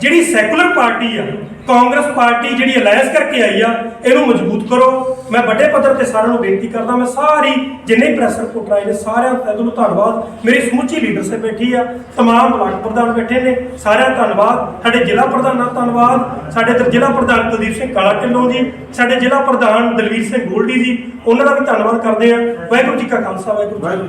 ਜਿਹੜੀ ਸੈਕੂਲਰ ਪਾਰਟੀ ਆ ਕਾਂਗਰਸ ਪਾਰਟੀ ਜਿਹੜੀ ਅਲਾਈਅੰਸ ਕਰਕੇ ਆਈ ਆ ਇਹਨੂੰ ਮਜ਼ਬੂਤ ਕਰੋ ਮੈਂ ਵੱਡੇ ਪੱਧਰ ਤੇ ਸਾਰਿਆਂ ਨੂੰ ਬੇਨਤੀ ਕਰਦਾ ਮੈਂ ਸਾਰੀ ਜਿੰਨੇ ਪ੍ਰੈਸ ਰਿਪੋਰਟਰ ਆਏ ਨੇ ਸਾਰਿਆਂ ਦਾ ਤੁਹਾਨੂੰ ਧੰਨਵਾਦ ਮੇਰੀ ਸਮੁੱਚੀ ਲੀਡਰਸ਼ਿਪ ਬੈਠੀ ਆ तमाम ਬਲਾਕ ਪ੍ਰਧਾਨ ਬੈਠੇ ਨੇ ਸਾਰਿਆਂ ਦਾ ਧੰਨਵਾਦ ਸਾਡੇ ਜ਼ਿਲ੍ਹਾ ਪ੍ਰਧਾਨਾਂ ਦਾ ਧੰਨਵਾਦ ਸਾਡੇ ਇੱਧਰ ਜ਼ਿਲ੍ਹਾ ਪ੍ਰਧਾਨ ਕੁਲਦੀਪ ਸਿੰਘ ਕਾਲਾ ਢਿੱਲੋਂ ਜੀ ਸਾਡੇ ਜ਼ਿਲ੍ਹਾ ਪ੍ਰਧਾਨ ਦਲਵੀਰ ਸਿੰਘ ਗੋਲਡੀ ਜੀ ਉਹਨਾਂ ਦਾ ਵੀ ਧੰਨਵਾਦ ਕਰਦੇ ਆ ਵਾਹਿਗੁਰੂ ਜੀ ਕਾ ਖਾਲਸਾ ਵਾਹਿਗੁਰੂ ਜੀ ਕੀ ਫਤਿਹ।